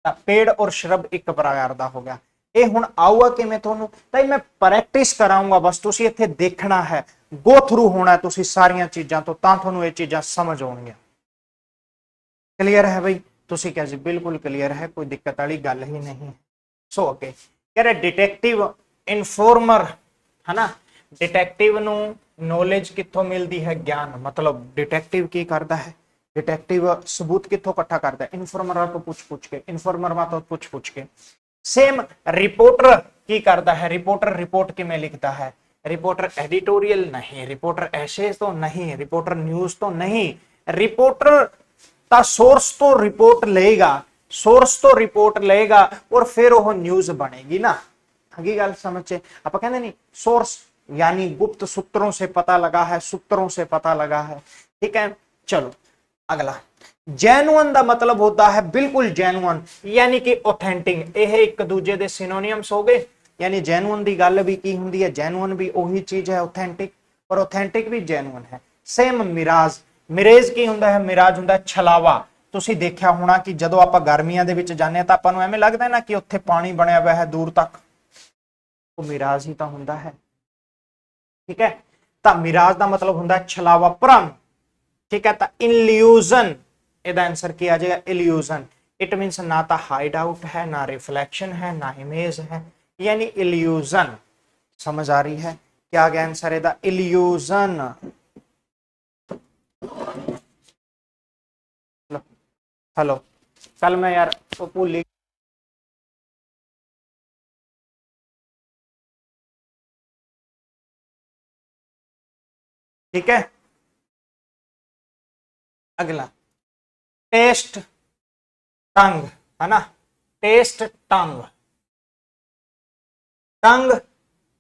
ਤਾਂ ਪੇੜ ਔਰ ਸ਼ਰਬ ਇੱਕ ਪ੍ਰਕਾਰ ਦਾ ਹੋ ਗਿਆ। ਇਹ ਹੁਣ ਆਊਗਾ ਕਿਵੇਂ ਤੁਹਾਨੂੰ? ਤਾਂ ਇਹ ਮੈਂ ਪ੍ਰੈਕਟਿਸ ਕਰਾਉਂਗਾ ਬਸ ਤੁਸੀਂ ਇੱਥੇ ਦੇਖਣਾ ਹੈ। ਗੋ ਥਰੂ ਹੋਣਾ ਤੁਸੀਂ ਸਾਰੀਆਂ ਚੀਜ਼ਾਂ ਤੋਂ, ਤਾਂ ਤੁਹਾਨੂੰ ਇਹ ਚੀਜ਼ਾਂ ਸਮਝ ਆਉਣਗੀਆਂ। ਕਲੀਅਰ ਹੈ ਬਈ? ਤੁਸੀਂ ਕਿਹਾ ਜੀ, ਬਿਲਕੁਲ ਕਲੀਅਰ ਹੈ, ਕੋਈ ਦਿੱਕਤ ਵਾਲੀ ਗੱਲ ਹੀ ਨਹੀਂ। ਸੋ ਓਕੇ ਕਹ ਰਿਹਾ ਡਿਟੈਕਟਿਵ ਇਨਫੋਰਮਰ ਹਨਾ? ਡਿਟੈਕਟਿਵ ਨੂੰ ਨੋਲੇਜ ਕਿੱਥੋਂ ਮਿਲਦੀ ਹੈ? ਗਿਆਨ। ਮਤਲਬ ਡਿਟੈਕਟਿਵ ਕੀ ਕਰਦਾ ਹੈ? डिटेक्टिव सबूत कितों इकट्ठा करता है? इन्फॉर्मर तो पूछ पूछ के इन्फॉर्मर तो पूछ पूछ के। सेम रिपोर्टर की करता है रिपोर्टर रिपोर्ट के में लिखता है? रिपोर्टर एडिटोरियल नहीं रिपोर्टर ऐसे तो नहीं रिपोर्टर न्यूज़ तो नहीं। रिपोर्टर ता सोर्स तो रिपोर्ट लेगा सोर्स तो रिपोर्ट लेगा, और फिर वह न्यूज़ बनेगी ना। अगली गल समझे। आप कहते नहीं सोर्स यानी गुप्त सूत्रों से पता लगा है, सूत्रों से पता लगा है। ठीक है? चलो। ਅਗਲਾ ਜੈਨੂਨ ਦਾ ਮਤਲਬ ਹੁੰਦਾ ਹੈ ਬਿਲਕੁਲ ਜੈਨੂਨ ਯਾਨੀ ਕਿ ਆਥੈਂਟਿਕ ਇਹ ਇੱਕ ਦੂਜੇ ਦੇ ਸਿਨੋਨਿਮਸ ਹੋ ਗਏ। ਯਾਨੀ ਜੈਨੂਨ ਦੀ ਗੱਲ ਵੀ ਕੀ ਹੁੰਦੀ ਹੈ? ਜੈਨੂਨ ਵੀ ਉਹੀ ਚੀਜ਼ ਹੈ ਆਥੈਂਟਿਕ ਪਰ ਆਥੈਂਟਿਕ ਵੀ ਜੈਨੂਨ ਹੈ। ਸੇਮ ਮਿਰਾਜ ਮਿਰੇਜ ਕੀ ਹੁੰਦਾ ਹੈ? ਮਿਰਾਜ ਹੁੰਦਾ ਹੈ ਛਲਾਵਾ। ਤੁਸੀਂ ਦੇਖਿਆ ਹੋਣਾ ਕਿ ਜਦੋਂ ਆਪਾਂ ਗਰਮੀਆਂ ਦੇ ਵਿੱਚ ਜਾਂਦੇ ਤਾਂ ਆਪਾਂ ਨੂੰ ਐਵੇਂ ਲੱਗਦਾ ਨਾ ਕਿ ਉੱਥੇ ਪਾਣੀ ਬਣਿਆ ਹੋਇਆ ਹੈ ਦੂਰ ਤੱਕ। ਉਹ ਮਿਰਾਜ ਹੀ ਤਾਂ ਹੁੰਦਾ ਹੈ। ਠੀਕ ਹੈ? ਤਾਂ ਮਿਰਾਜ ਦਾ ਮਤਲਬ ਹੁੰਦਾ ਛਲਾਵਾ ਭਰਮ। ਠੀਕ ਹੈ ਤਾਂ ਇਲੂਜ਼ਨ ਇਹਦਾ ਆਨਸਰ ਕੀ ਆ ਜਾਏਗਾ ਇਲੂਜ਼ਨ ਇਟ ਮੀਨਸ ਨਾ ਤਾਂ ਹਾਈਡ ਆਊਟ ਹੈ ਨਾ ਰਿਫਲੈਕਸ਼ਨ ਹੈ ਨਾ ਇਮੇਜ ਹੈ ਯਾਨੀ ਇਲੂਜ਼ਨ ਸਮਝ ਆ ਰਹੀ ਹੈ ਕੀ ਆ ਗਿਆ ਆਨਸਰ ਇਹਦਾ ਇਲੂਜ਼ਨ हेलो कल मैं यार वो भूल ही ठीक है अगला टेस्ट टंग है ना टेस्ट टंग ਟੰਗ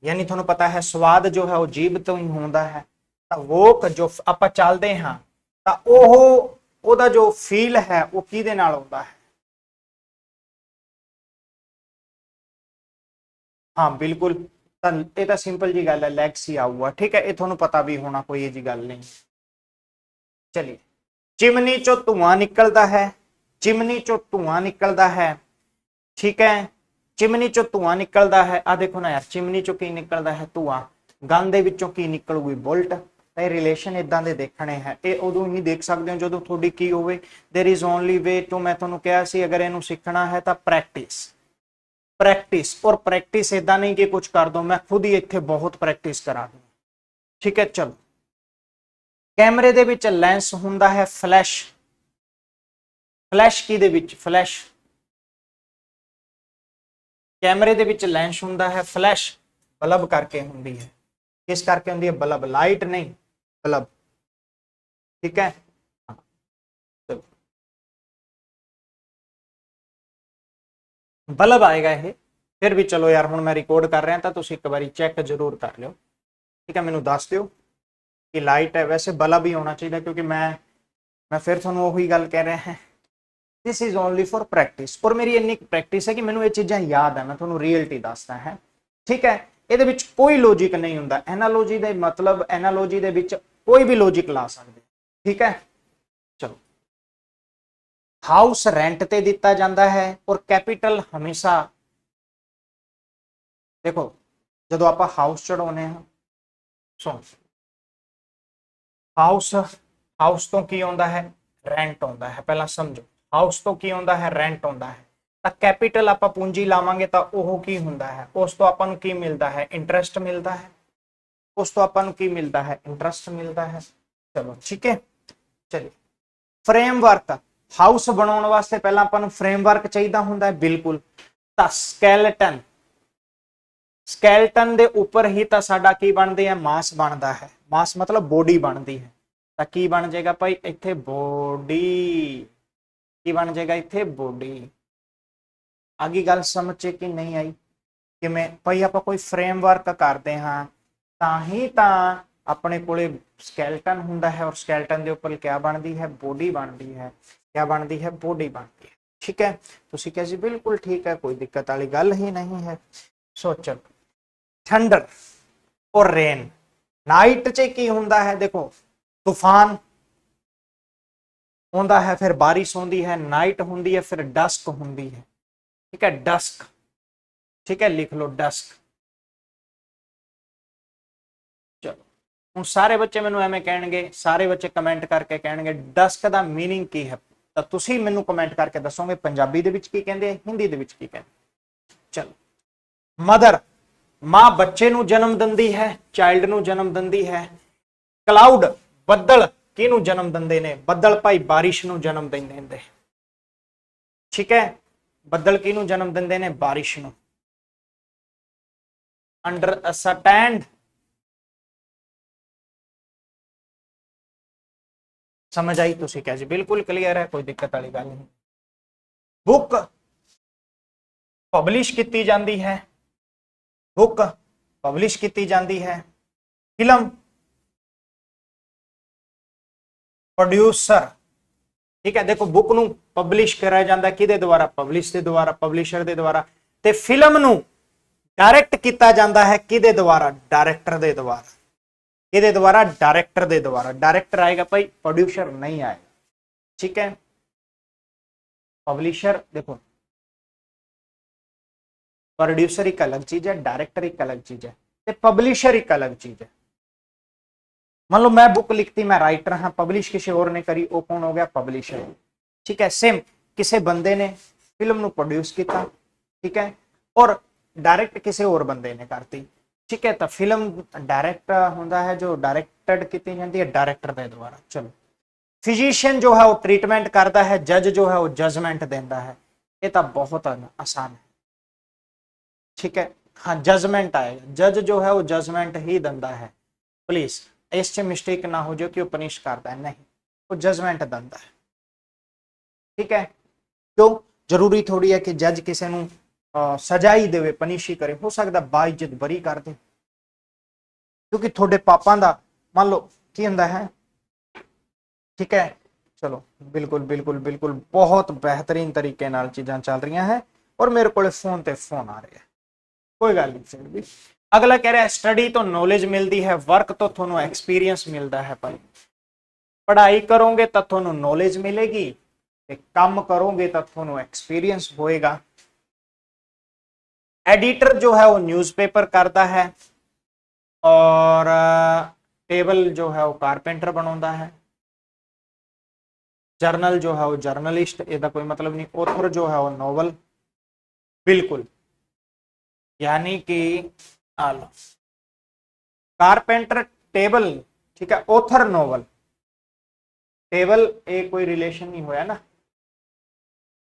ਯਾਨੀ ਤੁਹਾਨੂੰ ਪਤਾ ਹੈ ਸਵਾਦ ਜੋ ਹੈ ਉਹ ਜੀਭ ਤੋਂ ਹੀ ਹੁੰਦਾ ਹੈ ਤਾਂ ਵੋਕ ਜੋ ਫ- ਆਪਾਂ ਚੱਲਦੇ ਹਾਂ ਤਾਂ ਉਹ ਉਹਦਾ ਜੋ ਫੀਲ ਹੈ ਉਹ ਕਿਹਦੇ ਨਾਲ ਆਉਂਦਾ ਹੈ ਹਾਂ ਬਿਲਕੁਲ ਤਾਂ ਇਹ ਤਾਂ ਸਿੰਪਲ ਜੀ ਗੱਲ ਹੈ ਲੈਗਸ ਹੀ ਆਊਗਾ ਠੀਕ ਹੈ ਇਹ ਤੁਹਾਨੂੰ ਪਤਾ ਵੀ ਹੋਣਾ ਕੋਈ ਇਹ ਜੀ ਗੱਲ ਨਹੀਂ ਚਲਿਏ ਚਿਮਨੀ ਚੋਂ ਧੂਆਂ ਨਿਕਲਦਾ ਹੈ ਚਿਮਨੀ ਚੋਂ ਧੂਆਂ ਨਿਕਲਦਾ ਹੈ ਠੀਕ ਹੈ ਚਿਮਨੀ ਚੋਂ ਧੂਆਂ ਨਿਕਲਦਾ ਹੈ ਆ ਦੇਖੋ ਨਾ ਯਾਰ ਚਿਮਨੀ ਚੋਂ ਕੀ ਨਿਕਲਦਾ ਹੈ ਧੂਆਂ ਗਨ ਦੇ ਵਿੱਚੋਂ ਕੀ ਨਿਕਲੂਗੀ ਬੁਲਟ ਤਾਂ ਇਹ ਰਿਲੇਸ਼ਨ ਇਦਾਂ ਦੇ ਦੇਖਣੇ ਹੈ ਇਹ ਉਦੋਂ ਹੀ ਦੇਖ ਸਕਦੇ ਹੋ ਜਦੋਂ ਤੁਹਾਡੀ ਕੀ ਹੋਵੇ there is only way to ਮੈਂ ਤੁਹਾਨੂੰ ਕਿਹਾ ਸੀ ਅਗਰ ਇਹਨੂੰ ਸਿੱਖਣਾ ਹੈ ਤਾਂ ਪ੍ਰੈਕਟਿਸ ਪ੍ਰੈਕਟਿਸ ਔਰ ਪ੍ਰੈਕਟਿਸ ਇਦਾਂ ਨਹੀਂ ਕਿ ਕੁਝ ਕਰ ਦੋ ਮੈਂ ਖੁਦ ਹੀ ਇੱਥੇ ਬਹੁਤ ਪ੍ਰੈਕਟਿਸ ਕਰਾ ਦੂੰ ਠੀਕ ਹੈ ਚਲੋ ਕੈਮਰੇ ਦੇ ਵਿੱਚ ਲੈਂਸ ਹੁੰਦਾ ਹੈ ਫਲੈਸ਼। ਫਲੈਸ਼ ਕੀ ਦੇ ਵਿੱਚ? ਫਲੈਸ਼। ਕੈਮਰੇ ਦੇ ਵਿੱਚ ਲੈਂਸ ਹੁੰਦਾ ਹੈ ਫਲੈਸ਼। ਬਲਬ ਕਰਕੇ ਹੁੰਦੀ ਹੈ। ਕਿਸ ਕਰਕੇ ਹੁੰਦੀ ਹੈ? ਬਲਬ। ਲਾਈਟ ਨਹੀਂ, ਬਲਬ। ਠੀਕ ਹੈ? ਬਲਬ ਆਏਗਾ ਇਹ। ਫਿਰ ਵੀ ਚਲੋ ਯਾਰ, ਹੁਣ ਮੈਂ ਰਿਕਾਰਡ ਕਰ ਰਿਹਾ ਤਾਂ ਤੁਸੀਂ ਇੱਕ ਵਾਰੀ ਚੈੱਕ ਜ਼ਰੂਰ ਕਰ ਲਿਓ। ਠੀਕ ਹੈ? ਮੈਨੂੰ ਦੱਸ ਦਿਓ। ਕਿ ਲਾਈਟ ਹੈ, ਵੈਸੇ ਬਲਬ ਹੀ ਹੋਣਾ ਚਾਹੀਦਾ ਕਿਉਂਕਿ ਮੈਂ ਮੈਂ ਫਿਰ ਤੁਹਾਨੂੰ ਉਹੀ ਗੱਲ ਕਹਿ ਰਿਹਾ ਹਾਂ। This is only for practice ਪਰ ਮੇਰੀ ਇੰਨੀ ਪ੍ਰੈਕਟਿਸ ਹੈ ਕਿ ਮੈਨੂੰ ਇਹ ਚੀਜ਼ਾਂ ਯਾਦ ਹੈ ਮੈਂ ਤੁਹਾਨੂੰ ਰੀਅਲਟੀ ਦੱਸਦਾ ਹੈ। ਠੀਕ ਹੈ? ਇਹਦੇ ਵਿੱਚ ਕੋਈ ਲੌਜੀਕ ਨਹੀਂ ਹੁੰਦਾ। ਐਨਾਲੋਜੀ ਦਾ ਮਤਲਬ ਐਨਾਲੋਜੀ ਦੇ ਵਿੱਚ ਕੋਈ ਵੀ ਲੌਜੀਕ ਲਾ ਸਕਦੇ ਠੀਕ ਹੈ? ਚਲੋ। ਹਾਊਸ ਰੈਂਟ ਤੇ ਦਿੱਤਾ ਜਾਂਦਾ ਹੈ ਔਰ ਕੈਪੀਟਲ ਹਮੇਸ਼ਾ, ਦੇਖੋ, ਜਦੋਂ ਆਪਾਂ ਹਾਊਸ ਚੜਾਉਨੇ ਹਾਂ, ਸੁਣ। ਹਾਊਸ ਹਾਊਸ ਤੋਂ ਕੀ ਆਉਂਦਾ ਹੈ? ਰੈਂਟ ਆਉਂਦਾ ਹੈ। ਪਹਿਲਾਂ ਸਮਝੋ ਹਾਊਸ ਤੋਂ ਕੀ ਆਉਂਦਾ ਹੈ? ਰੈਂਟ ਆਉਂਦਾ ਹੈ। ਤਾਂ ਕੈਪੀਟਲ ਆਪਾਂ ਪੂੰਜੀ ਲਾਵਾਂਗੇ ਤਾਂ ਉਹ ਕੀ ਹੁੰਦਾ ਹੈ? ਉਸ ਤੋਂ ਆਪਾਂ ਨੂੰ ਕੀ ਮਿਲਦਾ ਹੈ? ਇੰਟਰਸਟ ਮਿਲਦਾ ਹੈ। ਉਸ ਤੋਂ ਆਪਾਂ ਨੂੰ ਕੀ ਮਿਲਦਾ ਹੈ? ਇੰਟਰਸਟ ਮਿਲਦਾ ਹੈ। ਚਲੋ, ਠੀਕ ਹੈ? ਚਲਿਏ। ਫਰੇਮਵਰਕ ਹਾਊਸ ਬਣਾਉਣ ਵਾਸਤੇ ਪਹਿਲਾਂ ਆਪਾਂ ਨੂੰ ਫਰੇਮਵਰਕ ਚਾਹੀਦਾ ਹੁੰਦਾ ਹੈ। ਬਿਲਕੁਲ। ਤਾਂ ਸਕੈਲਟਨ ਸਕੈਲਟਨ ਦੇ ਉੱਪਰ ਹੀ ਤਾਂ ਸਾਡਾ ਕੀ ਬਣਦੀ ਹੈ ਮਾਸ ਬਣਦਾ ਹੈ। ਮਾਸ ਮਤਲਬ ਬੋਡੀ ਬਣਦੀ ਹੈ। ਤਾਂ ਕੀ ਬਣ ਜਾਏਗਾ ਭਾਈ? ਇੱਥੇ ਬੋਡੀ ਕੀ ਬਣ ਜਾਏਗਾ ਇੱਥੇ? ਬੋਡੀ ਆਗੀ ਗੱਲ ਸਮਝੇ ਕਿ ਨਹੀਂ ਆਈ? ਕਿਵੇਂ? ਭਾਈ ਆਪਾਂ ਕੋਈ ਫਰੇਮਵਰਕ ਕਰਦੇ ਹਾਂ, ਤਾਂ ਹੀ ਤਾਂ ਆਪਣੇ ਕੋਲੇ ਸਕੈਲਟਨ ਹੁੰਦਾ ਹੈ ਔਰ ਸਕੈਲਟਨ ਦੇ ਉੱਪਰ ਕਿਆ ਬਣਦੀ ਹੈ? ਬੋਡੀ ਬਣਦੀ ਹੈ। ਕਿਆ ਬਣਦੀ ਹੈ? ਬੋਡੀ ਬਣਦੀ ਹੈ। ਠੀਕ ਹੈ? ਤੁਸੀਂ ਕਿਹਾ ਜੀ ਬਿਲਕੁਲ ਠੀਕ ਹੈ, ਕੋਈ ਦਿੱਕਤ ਵਾਲੀ ਗੱਲ ਹੀ ਨਹੀਂ ਹੈ। ਸੋਚੋ ਥੰਡਰ ਔਰ ਰੇਨ ਨਾਈਟ 'ਚ ਕੀ ਹੁੰਦਾ ਹੈ ਦੇਖੋ ਤੂਫਾਨ ਹੁੰਦਾ ਹੈ ਫਿਰ ਬਾਰਿਸ਼ ਹੁੰਦੀ ਹੈ ਨਾਈਟ ਹੁੰਦੀ ਹੈ ਫਿਰ ਡਸਕ ਹੁੰਦੀ ਹੈ ਠੀਕ ਹੈ ਡਸਕ ਠੀਕ ਹੈ ਲਿਖ ਲਓ ਡਸਕ ਚਲੋ ਹੁਣ ਸਾਰੇ ਬੱਚੇ ਮੈਨੂੰ ਐਵੇਂ ਕਹਿਣਗੇ ਸਾਰੇ ਬੱਚੇ ਕਮੈਂਟ ਕਰਕੇ ਕਹਿਣਗੇ ਡਸਕ ਦਾ मीनिंग ਕੀ ਹੈ ਤਾਂ ਤੁਸੀਂ ਮੈਨੂੰ ਕਮੈਂਟ ਕਰਕੇ ਦੱਸੋਗੇ ਪੰਜਾਬੀ ਦੇ ਵਿੱਚ ਕੀ ਕਹਿੰਦੇ ਆ ਹਿੰਦੀ ਦੇ ਵਿੱਚ ਕੀ ਕਹਿੰਦੇ ਚਲੋ ਮਦਰ ਮਾਂ ਬੱਚੇ ਨੂੰ ਜਨਮ ਦਿੰਦੀ ਹੈ ਚਾਈਲਡ ਨੂੰ ਜਨਮ ਦਿੰਦੀ ਹੈ। ਕਲਾਉਡ ਬੱਦਲ ਕਿਹਨੂੰ ਜਨਮ ਦਿੰਦੇ ਨੇ? ਬੱਦਲ ਭਾਈ ਬਾਰਿਸ਼ ਨੂੰ ਜਨਮ ਦਿੰਦੇ। ਹੁੰਦੇ ਠੀਕ ਹੈ? ਬੱਦਲ ਕਿਹਨੂੰ ਜਨਮ ਦਿੰਦੇ ਨੇ? ਬਾਰਿਸ਼ ਨੂੰ। ਅੰਡਰ ਅ ਸਟੈਂਡ ਸਮਝ ਆਈ ਤੁਸੀਂ ਕਿਹਾ ਜੀ? ਬਿਲਕੁਲ ਕਲੀਅਰ ਹੈ, ਕੋਈ ਦਿੱਕਤ ਵਾਲੀ ਗੱਲ ਨਹੀਂ। ਬੁੱਕ ਪਬਲਿਸ਼ ਕੀਤੀ ਜਾਂਦੀ ਹੈ। ਬੁੱਕ ਪਬਲਿਸ਼ ਕੀਤੀ ਜਾਂਦੀ ਹੈ। ਫਿਲਮ ਪ੍ਰੋਡਿਊਸਰ, ਠੀਕ ਹੈ, ਦੇਖੋ ਬੁੱਕ ਨੂੰ ਪਬਲਿਸ਼ ਕਰਾਇਆ ਜਾਂਦਾ ਕਿਹਦੇ ਦੁਆਰਾ? ਪਬਲਿਸ਼ ਦੇ ਦੁਆਰਾ, ਪਬਲਿਸ਼ਰ ਦੇ ਦੁਆਰਾ। ਤੇ ਫਿਲਮ ਨੂੰ ਡਾਇਰੈਕਟ ਕੀਤਾ ਜਾਂਦਾ ਹੈ ਕਿਹਦੇ ਦੁਆਰਾ? ਡਾਇਰੈਕਟਰ ਦੇ ਦੁਆਰਾ। ਕਿਹਦੇ ਦੁਆਰਾ? ਡਾਇਰੈਕਟਰ ਦੇ ਦੁਆਰਾ। ਡਾਇਰੈਕਟਰ ਆਏਗਾ ਭਾਈ, ਪ੍ਰੋਡਿਊਸਰ ਨਹੀਂ ਆਏਗਾ। ਠੀਕ ਹੈ? ਪਬਲਿਸ਼ਰ, ਦੇਖੋ प्रोड्यूसर एक अलग चीज है डायरेक्टर एक अलग चीज है ते पब्लिशर एक अलग चीज है ਮੰਨ ਲਓ ਮੈਂ ਬੁੱਕ ਲਿਖਤੀ ਮੈਂ ਰਾਈਟਰ ਹਾਂ ਪਬਲਿਸ਼ ਕਿਸੇ ਹੋਰ ਨੇ ਕਰੀ ਉਹ ਕੌਣ ਹੋ ਗਿਆ ਪਬਲਿਸ਼ਰ ਠੀਕ ਹੈ ਸੇਮ ਕਿਸੇ ਬੰਦੇ ਨੇ ਫਿਲਮ ਨੂੰ ਪ੍ਰੋਡਿਊਸ ਕੀਤਾ ਠੀਕ ਹੈ ਔਰ ਡਾਇਰੈਕਟ ਕਿਸੇ ਹੋਰ ਬੰਦੇ ਨੇ ਕਰਤੀ ਠੀਕ ਹੈ ਤਾਂ ਫਿਲਮ ਡਾਇਰੈਕਟ ਹੁੰਦਾ ਹੈ ਜੋ ਡਾਇਰੈਕਟਡ ਕੀਤੀ ਜਾਂਦੀ ਹੈ ਡਾਇਰੈਕਟਰ ਦੇ ਦੁਆਰਾ ਚਲੋ ਫਿਜ਼ੀਸ਼ੀਅਨ ਜੋ ਹੈ ਉਹ ਟ੍ਰੀਟਮੈਂਟ ਕਰਦਾ ਹੈ ਜੱਜ ਜੋ ਹੈ ਉਹ ਜਜਮੈਂਟ ਦਿੰਦਾ ਹੈ ਇਹ ਤਾਂ ਬਹੁਤ ਆਸਾਨ ਹੈ ਠੀਕ ਹੈ? ਹਾਂ ਜਜਮੈਂਟ ਆਏਗਾ ਜੱਜ ਜੋ ਹੈ, ਉਹ ਜਜਮੈਂਟ ਹੀ ਦਿੰਦਾ ਹੈ। ਪਲੀਜ਼ ਇਸ 'ਚ ਮਿਸਟੇਕ ਨਾ ਹੋ ਜਾਓ ਕਿ ਉਹ ਪਨਿਸ਼ ਕਰਦਾ ਹੈ। ਨਹੀਂ, ਉਹ ਜਜਮੈਂਟ ਦਿੰਦਾ ਠੀਕ ਹੈ? ਕਿਉਂ? ਜ਼ਰੂਰੀ ਥੋੜੀ ਹੈ ਕਿ ਜੱਜ ਕਿਸੇ ਨੂੰ ਸਜ਼ਾ ਹੀ ਦੇਵੇ ਪਨਿਸ਼ ਹੀ ਕਰੇ ਹੋ ਸਕਦਾ ਬਾਇਜ਼ਤ ਬਰੀ ਕਰ ਦੇ। ਕਿਉਂਕਿ ਤੁਹਾਡੇ ਪਾਪਾਂ ਦਾ, ਮੰਨ ਲਓ, ਕੀ ਹੁੰਦਾ ਹੈ? ਠੀਕ ਹੈ? ਚਲੋ, ਬਿਲਕੁਲ ਬਿਲਕੁਲ ਬਿਲਕੁਲ ਬਹੁਤ ਬਿਹਤਰੀਨ ਤਰੀਕੇ ਨਾਲ ਚੀਜ਼ਾਂ ਚੱਲ ਰਹੀਆਂ ਹੈ। ਔਰ ਮੇਰੇ ਕੋਲੇ ਫੋਨ ਤੇ ਫੋਨ ਆ ਰਿਹਾ ਹੈ। कोई गल नहीं सिंह जी। अगला कह रहा है स्टडी तो नॉलेज मिलती है वर्क तो थोनू एक्सपीरियंस मिलता है भाई। पढ़ाई करोगे तो थोनू नॉलेज मिलेगी कम करोगे तो थोनू एक्सपीरियंस होएगा। एडिटर जो है वो न्यूज़पेपर करता है, और टेबल जो है वो कारपेंटर बना है। जर्नल जो है वो जर्नलिस्ट ए कोई मतलब नहीं ऑथर जो है वो नॉवल बिल्कुल। ਯਾਨੀ ਕਿ ਆ ਲਓ कारपेंटर टेबल ठीक है ऑथर नोवल टेबल ਇਹ ਕੋਈ ਰਿਲੇਸ਼ਨ ਨਹੀਂ ਹੋਇਆ ਨਾ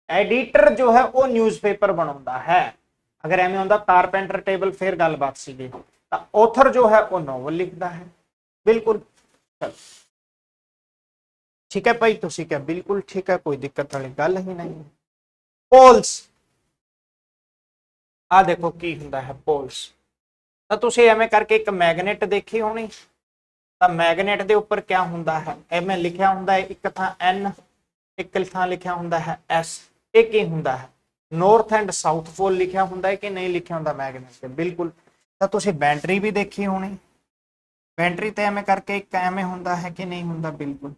ਐਡੀਟਰ ਜੋ ਹੈ ਉਹ ਨਿਊਜ਼ਪੇਪਰ ਬਣਾਉਂਦਾ ਹੈ ਅਗਰ ਐਵੇਂ ਹੁੰਦਾ ਕਾਰਪੈਂਟਰ ਟੇਬਲ ਫਿਰ ਗੱਲਬਾਤ ਸੀਗੀ ਤਾਂ ਆਥਰ ਜੋ ਹੈ ਉਹ ਨੋਵਲ ਲਿਖਦਾ ਹੈ ਬਿਲਕੁਲ ਚਲੋ ਠੀਕ ਹੈ ਭਾਈ ਤੁਸੀਂ ਕਿਹਾ ਬਿਲਕੁਲ ਠੀਕ ਹੈ ਕੋਈ ਦਿੱਕਤ ਵਾਲੀ ਗੱਲ ਹੀ ਨਹੀਂ ਪੋਲਸ ਆ ਦੇਖੋ ਕੀ ਹੁੰਦਾ ਹੈ ਪੋਲਸ ਤਾਂ ਤੁਸੀਂ ਐਵੇਂ ਕਰਕੇ ਇੱਕ ਮੈਗਨੇਟ ਦੇਖੀ ਹੋਣੀ? ਤਾਂ ਮੈਗਨੇਟ ਦੇ ਉੱਪਰ ਕੀ ਹੁੰਦਾ ਹੈ? ਐਵੇਂ ਲਿਖਿਆ ਹੁੰਦਾ ਹੈ, ਇੱਕ ਥਾਂ N, ਇੱਕ ਥਾਂ ਲਿਖਿਆ ਹੁੰਦਾ ਹੈ S ਇਹ ਕੀ ਹੁੰਦਾ ਹੈ? ਨਾਰਥ ਐਂਡ ਸਾਊਥ ਪੋਲ ਲਿਖਿਆ ਹੁੰਦਾ ਹੈ ਕਿ ਨਹੀਂ ਲਿਖਿਆ ਹੁੰਦਾ ਮੈਗਨੇਟ ਤੇ? ਬਿਲਕੁਲ। ਤਾਂ ਤੁਸੀਂ ਬੈਟਰੀ ਵੀ ਦੇਖੀ ਹੋਣੀ। ਬੈਟਰੀ ਤੇ ਐਵੇਂ ਕਰਕੇ ਇੱਕ ਐਵੇਂ ਹੁੰਦਾ ਹੈ ਕਿ ਨਹੀਂ ਹੁੰਦਾ? ਬਿਲਕੁਲ।